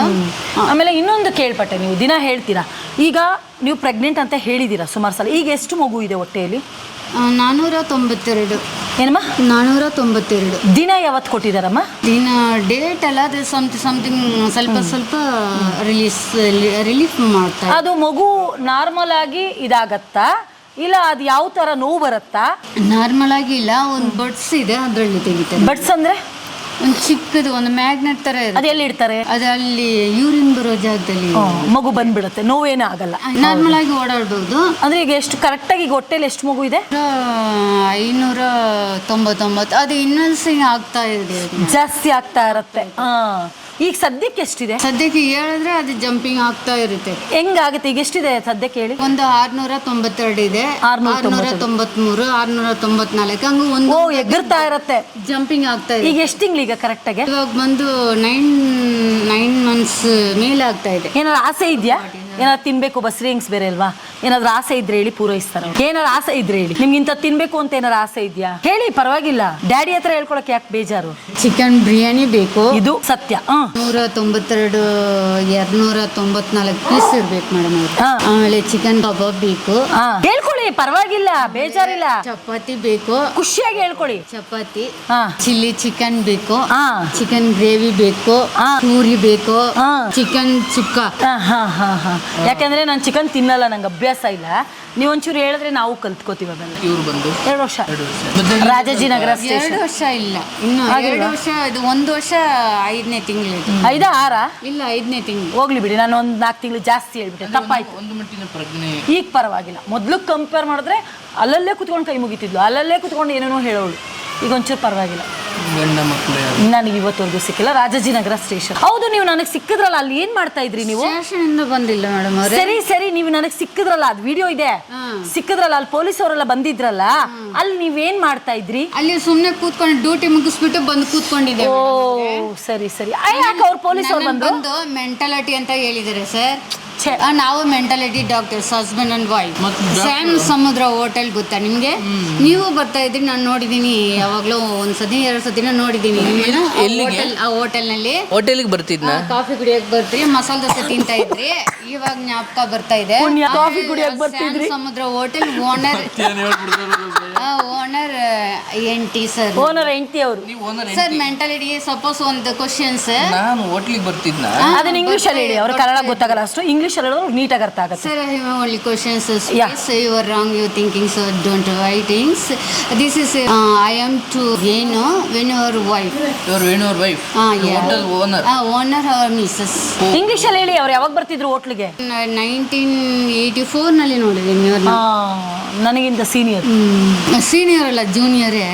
ಆಮೇಲೆ ಇನ್ನೊಂದು ಕೇಳ್ಪಟ್ಟೆ ನೀವು ದಿನ ಹೇಳ್ತೀರಾ? ಈಗ ನೀವು ಪ್ರೆಗ್ನೆಂಟ್ ಅಂತ ಹೇಳಿದ್ದೀರಾ ಸುಮಾರು ಸಲ. ಈಗ ಎಷ್ಟು ಮಗು ಇದೆ ಹೊಟ್ಟೆಯಲ್ಲಿ? ನಾನ್ನೂರ ತೊಂಬತ್ತೆರಡು. ಏನಮ್ಮ? ನಾನ್ನೂರ ತೊಂಬತ್ತೆರಡು. ದಿನ ಯಾವತ್ತು ಕೊಟ್ಟಿದ್ದಾರಮ್ಮ? ದಿನ ಡೇಟ್ ಅಲ್ಲ ಅದು ಸಮಥಿಂಗ್ ಸಮಥಿಂಗ್ ಸ್ವಲ್ಪ ಸ್ವಲ್ಪ ರಿಲೀಸ್ ರಿಲೀಫ್ ಮಾಡ್ತಾರೆ ಅದು ಮಗು ನಾರ್ಮಲ್ ಆಗಿ ಇದಾಗತ್ತಾ? ಇಲ್ಲ ಅದು ಯಾವ ತರ ನೋವು ಬರುತ್ತಾ? ನಾರ್ಮಲ್ ಆಗಿ ಇಲ್ಲ ಒಂದು ಬಡ್ಸ್ ಇದೆ ಅದರಲ್ಲಿ ತೆಗಿತಾರೆ. ಬಡ್ಸ್ ಅಂದ್ರೆ? ಒಂದು ಚಿಕ್ಕದು ಒಂದು ಮ್ಯಾಗ್ನೆಟ್ ತರ ಅದೆಲ್ಲಿ ಅದು ಎಲ್ಲಿ ಇಡ್ತಾರೆ ಅದು ಅಲ್ಲಿ ಯೂರಿನ್ ಬರೋ ಜಾಗದಲ್ಲಿ ಮಗು ಬಂದ್ಬಿಡುತ್ತೆ ನೋವೇನೂ ಆಗಲ್ಲ. ನಾರ್ಮಲ್ ಆಗಿ ಓಡಾಡ್ಬೋದು. ಅಂದ್ರೆ ಈಗ ಎಷ್ಟು ಕರೆಕ್ಟಾಗಿ ಈಗ ಹೊಟ್ಟೆಲಿ ಎಷ್ಟು ಮಗು ಇದೆ? ಐನೂರ ತೊಂಬತ್ತೊಂಬತ್ತು. ಅದು ಇನ್ನೊಂದ್ಸಿಂಗ್ ಆಗ್ತಾ ಇದೆ. ಜಾಸ್ತಿ ಆಗ್ತಾ ಇರತ್ತೆ. ಹಾ. ಈಗ ಸದ್ಯಕ್ಕೆ ಎಷ್ಟಿದೆ? ಸದ್ಯಕ್ಕೆ ಹೇಳಿದ್ರೆ ಅದು ಜಂಪಿಂಗ್ ಆಗ್ತಾ ಇರುತ್ತೆ. ಹೆಂಗಾಗುತ್ತೆ? ಈಗ ಎಷ್ಟಿದೆ ಸದ್ಯಕ್ಕೆ ಹೇಳಿ. ಒಂದು ಆರ್ನೂರ ತೊಂಬತ್ತೆರಡು ಇದೆ. ಆರ್ನೂರ ಆರ್ನೂರ ತೊಂಬತ್ಮೂರು ಆರ್ನೂರ ತೊಂಬತ್ನಾಲ್ಕು ಹಂಗ ಒಂದು ಓ ಎಗರ್ತಾ ಇರುತ್ತೆ. ಜಂಪಿಂಗ್ ಆಗ್ತಾ ಇದೆ ಈಗ ಎಷ್ಟು ತಿಂಗ್ಳಿಗ ಕರೆಕ್ಟಾಗಿ ಇವಾಗ ಬಂದು ನೈನ್ ನೈನ್ ಮಂತ್ಸ್ ಮೇಲೆ ಆಗ್ತಾ ಇದೆ. ಏನಾದ್ರು ಆಸೆ ಇದೆಯಾ? ಏನಾದ್ರು ತಿನ್ಬೇಕು ಬಸ್ರಿ ಹೆಂಗ್ಸ್ ಬೇರೆ ಅಲ್ವಾ? ಏನಾದ್ರು ಆಸೆ ಇದ್ರೆ ಹೇಳಿ ಪೂರೈಸ್ತಾರೆ. ಏನಾದ್ರು ಆಸೆ ಇದ್ರೆ ಹೇಳಿ. ನಿಮ್ಗೆ ಇಂಥ ತಿನ್ಬೇಕು ಅಂತ ಏನಾದ್ರು ಆಸೆ ಇದೆಯಾ? ಹೇಳಿ ಪರವಾಗಿಲ್ಲ. ಡ್ಯಾಡಿ ಹತ್ರ ಹೇಳ್ಕೊಳಕ್ ಯಾಕೆ ಬೇಜಾರು? ಚಿಕನ್ ಬಿರಿಯಾನಿ ಬೇಕು. ಇದು ಸತ್ಯ. ಹ್ಮ್. ನೂರ ತೊಂಬತ್ತೆರಡು ಎರಡ್ನೂರ ತೊಂಬತ್ನಾಲ್ಕು ಪೀಸ್ ಇರ್ಬೇಕು ಮೇಡಮ್ ಹಾ. ಆಮೇಲೆ ಚಿಕನ್ ಕಬಾಬ್ ಬೇಕು. ಹಾ. ಹೇಳ್ಕೊಳ್ಳಿ ಪರವಾಗಿಲ್ಲ ಬೇಜಾರಿಲ್ಲ. ಚಪಾತಿ ಬೇಕು. ಖುಷಿಯಾಗಿ ಹೇಳ್ಕೊಳ್ಳಿ ಚಪಾತಿ. ಹಾ. ಚಿಲ್ಲಿ ಚಿಕನ್ ಬೇಕು. ಹಾ. ಚಿಕನ್ ಗ್ರೇವಿ ಬೇಕು. ಹಾ. ಪೂರಿ ಬೇಕು. ಹಾ. ಚಿಕನ್ ಸುಕ್ಕ. ಹಾ, ಹಾ, ಹಾ, ಹಾ. ಯಾಕಂದ್ರೆ ನಾನು ಚಿಕನ್ ತಿನ್ನಲ್ಲ ನಂಗೆ ಅಭ್ಯಾಸ ಇಲ್ಲ. ನೀವು ಒಂಚೂರು ಹೇಳಿದ್ರೆ ನಾವು ಕಲ್ತ್ಕೋತೀವಿ ಅದನ್ನ. ಇವ್ರು ಬಂದು? ಎರಡು ವರ್ಷ. ಮೊದಲು ರಾಜಾಜಿನಗರ ಎರಡು ವರ್ಷ ಇಲ್ಲ. ಇನ್ನು ಎರಡು ವರ್ಷ ಇದು ಒಂದು ವರ್ಷ ಐದನೇ ತಿಂಗಳು ಐದ ಆರ? ಇಲ್ಲ ಐದನೇ ತಿಂಗಳು. ಹೋಗ್ಲಿ ಬಿಡಿ ನಾನು ಒಂದು ನಾಲ್ಕು ತಿಂಗಳು ಜಾಸ್ತಿ ಹೇಳ್ಬಿಟ್ಟೆ. ತಪ್ಪಾಯ್ತು. ಒಂದು ಮಟ್ಟಿನ ಪ್ರಜ್ಞೆ. ಈಗ ಪರವಾಗಿಲ್ಲ. ಮೊದಲು ಕಂಪೇರ್ ಮಾಡಿದ್ರೆ ಅಲ್ಲಲ್ಲೇ ಕುತ್ಕೊಂಡು ಕೈ ಮುಗಿತಿದ್ಲು. ಅಲ್ಲಲ್ಲೇ ಕುತ್ಕೊಂಡು ಏನೇನೋ ಹೇಳೋಳು. ಈಗ ಒಂಚೂರು ಪರವಾಗಿಲ್ಲ. ಗಂಡ ಮಕ್ಕಳು ಯಾರು ನನಗೆ ಇವತ್ತವರೆಗೂ ಸಿಕ್ಕಿಲ್ಲ. ರಾಜಾಜಿನಗರ ಸ್ಟೇಷನ್. ಹೌದು ನೀವು ನನಗೆ ಸಿಕ್ಕಿದ್ರಲ್ಲ ಅಲ್ಲಿ ಏನ್ ಮಾಡ್ತಾ ಇದ್ರಿ ನೀವು? ಬಂದಿಲ್ಲ ಮೇಡಮ್ ಅವ್ರೆ. ಸರಿ ಸರಿ ನೀವು ನನಗೆ ಸಿಕ್ಕಿದ್ರಲ್ಲ ಅದು ವಿಡಿಯೋ ಇದೆ. ಸಿಕ್ಕಿದ್ರಲ್ಲ ಅಲ್ಲಿ ಪೊಲೀಸ್ ಅವರೆಲ್ಲ ಬಂದಿದ್ರಲ್ಲ ಅಲ್ಲಿ ನೀವೇನ್ ಮಾಡ್ತಾ ಇದ್ರಿ? ಅಲ್ಲಿ ಸುಮ್ನೆ ಕೂತ್ಕೊಂಡು ಡ್ಯೂಟಿ ಮುಗಿಸ್ಬಿಟ್ಟು ಬಂದು ಕೂತ್ಕೊಂಡಿದ್ದೆ ಓ ಸರಿ ಸರಿ. ಆ, ಯಾಕೆ ಅವ್ರು ಪೊಲೀಸ್ ಅವ್ರು ಬಂದ್ರು? ಬಂದು ಮೆಂಟಾಲಿಟಿ ಅಂತ ಹೇಳಿದ್ದಾರೆ ಸರ್. ಛೆ. ಆ, ನಾವು mentality doctors husband and wife ಮತ್ತ್ doctor? ಸ್ಯಾಮ್ ಸಮುದ್ರ ಹೋಟೆಲ್ ಗೊತ್ತಾ ನಿಮ್ಗೆ? ನೀವು ಬರ್ತಾ ಇದ್ರಿ ನಾನು ನೋಡಿದೀನಿ. ಯಾವಾಗ್ಲೂ ಒಂದ್ ಸತಿ ಎರಡ್ ಸತಿನ ನೋಡಿದೀನಿ. ನಿಮ್ಮನ್ನ ಆ ಎಲ್ಲಿಗೆ? ಹೋಟೆಲ್ ಆ ಹೋಟೆಲ್ನಲ್ಲಿ ಹೋಟೆಲ್ಗೆ ಬರ್ತಿದ್ನ ಕಾಫಿ ಕುಡಿಯಕ್ ಬರ್ತೀರಿ ಮಸಾಲ ದೋಸೆ ತಿಂತಾ ಇದ್ರಿ. ಇವಾಗ ಜ್ಞಾಪಕ ಬರ್ತಾ ಇದೆ. ಪುಣ್ಯ, ಕಾಫಿ ಕುಡಿಯಕ್ ಬರ್ತಿದ್ರಿ. Sam Samudra hotel owner owner N T sir owner ಹೆಂಡತಿ ಅವರು. ನೀವು ಓನರ್ ಸರ್ ಮೆಂಟಾಲಿಟಿ ಸಪೋಸ್ ಒಂದು ಕ್ವಶನ್ಸ್ ನಾನು ಹೋಟ್ಲಿಗೆ ಬರ್ತಿದ್ನಾ? ಅದನ್ನ ಇಂಗ್ಲಿಷ್ ಅಲ್ಲಿ ಹೇಳಿ ಅವ್ರ ಕನ್ನಡ ಗೊತ್ತಾಗಲ್ಲ ಅಷ್ಟು. ಇಂಗ್ಲಿಷ್ ಅಲ್ಲಿ ಹೇಳಿದ್ರೆ ನೀಟಾಗಿ ಅರ್ಥ ಆಗುತ್ತೆ sir I have only questions. Uh, Yeah. Are you are wrong. You thinking so. Don't write things. This is. Uh, I am to your wife. ವೇಣುವ್ರ wife Ah, yeah. Hotel owner Uh, owner or Mrs. English ಅಲ್ಲಿ ಹೇಳಿ ಅವ್ರು ಯಾವಾಗ ಬರ್ತಿದ್ರು ಹೋಟ್ಲಿಗೆ nineteen eighty ಫೋರ್ನಲ್ಲಿ ನೋಡಿದ್ದೀನಿ ಇವ್ರನ್ನ ನನಗಿಂತ senior senior ಅಲ್ಲ ಜೂನಿಯರೇ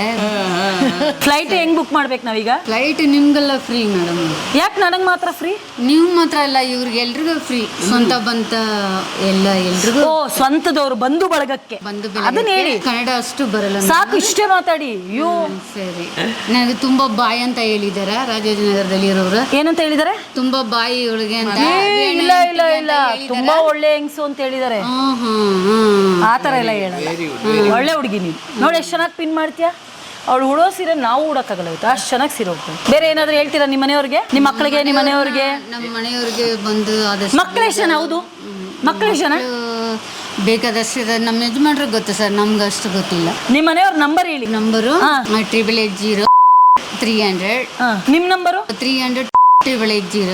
ಫ್ಲೈಟ್ ಹೆಂಗ್ ಬುಕ್ ಮಾಡ್ಬೇಕು ನಾವೀಗ ಫ್ಲೈಟ್ ನಿಮ್ಗೆಲ್ಲ ಫ್ರೀ ಮೇಡಮ್ ಯಾಕೆ ನನಗೆ ಮಾತ್ರ ಫ್ರೀ ನೀವು ಮಾತ್ರ ಅಲ್ಲ ಇವ್ರಿಗೆ ಎಲ್ರಿಗೂ ಫ್ರೀ ಸ್ವಂತ ಬಂತ ಎಲ್ಲ ಎಲ್ರಿಗೂ ಓ ಸ್ವಂತದವ್ರು ಬಂಧು ಬಳಗಕ್ಕೆ. ಬಂದು ಅದನ್ನ ಹೇಳಿ ಕನ್ನಡ ಅಷ್ಟು ಬರಲ್ಲ ಸಾಕು ಇಷ್ಟೇ ಮಾತಾಡಿ. ಅಯ್ಯೋ. ಸರಿ. ನನಗೆ ತುಂಬಾ ಬಾಯಿ ಅಂತ ಹೇಳಿದಾರ ರಾಜಾಜಿನಗರದಲ್ಲಿ ಇರೋರು ಏನಂತ ಹೇಳಿದಾರೆ? ತುಂಬಾ ಬಾಯಿ ಇವಳಿಗೆ ಅಂತ ಇಲ್ಲ ಇಲ್ಲ ಇಲ್ಲ. ತುಂಬಾ ಒಳ್ಳೆ ಹೆಂಗ್ಸು ಅಂತ ಹೇಳಿದಾರೆ. ಆ ಥರ ಎಲ್ಲ ಹೇಳ ಒಳ್ಳೆ ಹುಡುಗಿ ನೀನು. ನೋಡಿ ಎಷ್ಟು ಚೆನ್ನಾಗಿ ಪಿನ್ ಮಾಡ್ತೀಯಾ? ಅವಳು ಉಡೋ ಸೀರೆ ನಾವು ಉಡಕ್ಕಾಗಲ್ಲ ಆಯ್ತು ಅಷ್ಟು ಚೆನ್ನಾಗಿ ಸೀರೆ ಹೋಗ್ತದೆ ಬೇರೆ ಏನಾದ್ರು ಹೇಳ್ತೀರಾ ನಿಮ್ಮ ಮನೆಯವ್ರಿಗೆ? ನಿಮ್ಮ ಮಕ್ಕಳಿಗೆ ನಿಮ್ಮ ಮನೆಯವ್ರಿಗೆ? ನಮ್ಮ ಮನೆಯವ್ರಿಗೆ ಬಂದು ಆದಷ್ಟು ಮಕ್ಕಳು ಜನ? ಹೌದು. ಮಕ್ಕಳು ಜನ? ಬೇಕಾದಷ್ಟು ಇದೆ. ನಮ್ಮ ಯಜಮಾನ್ರಿಗೆ ಗೊತ್ತು ಸರ್. ನಮ್ಗೆ ಅಷ್ಟು ಗೊತ್ತಿಲ್ಲ. ನಿಮ್ಮ ಮನೆಯವ್ರ ನಂಬರ್ ಹೇಳಿ. Number. Triple eight zero three hundred ನಿಮ್ಮ ನಂಬರು ತ್ರೀ ಹಂಡ್ರೆಡ್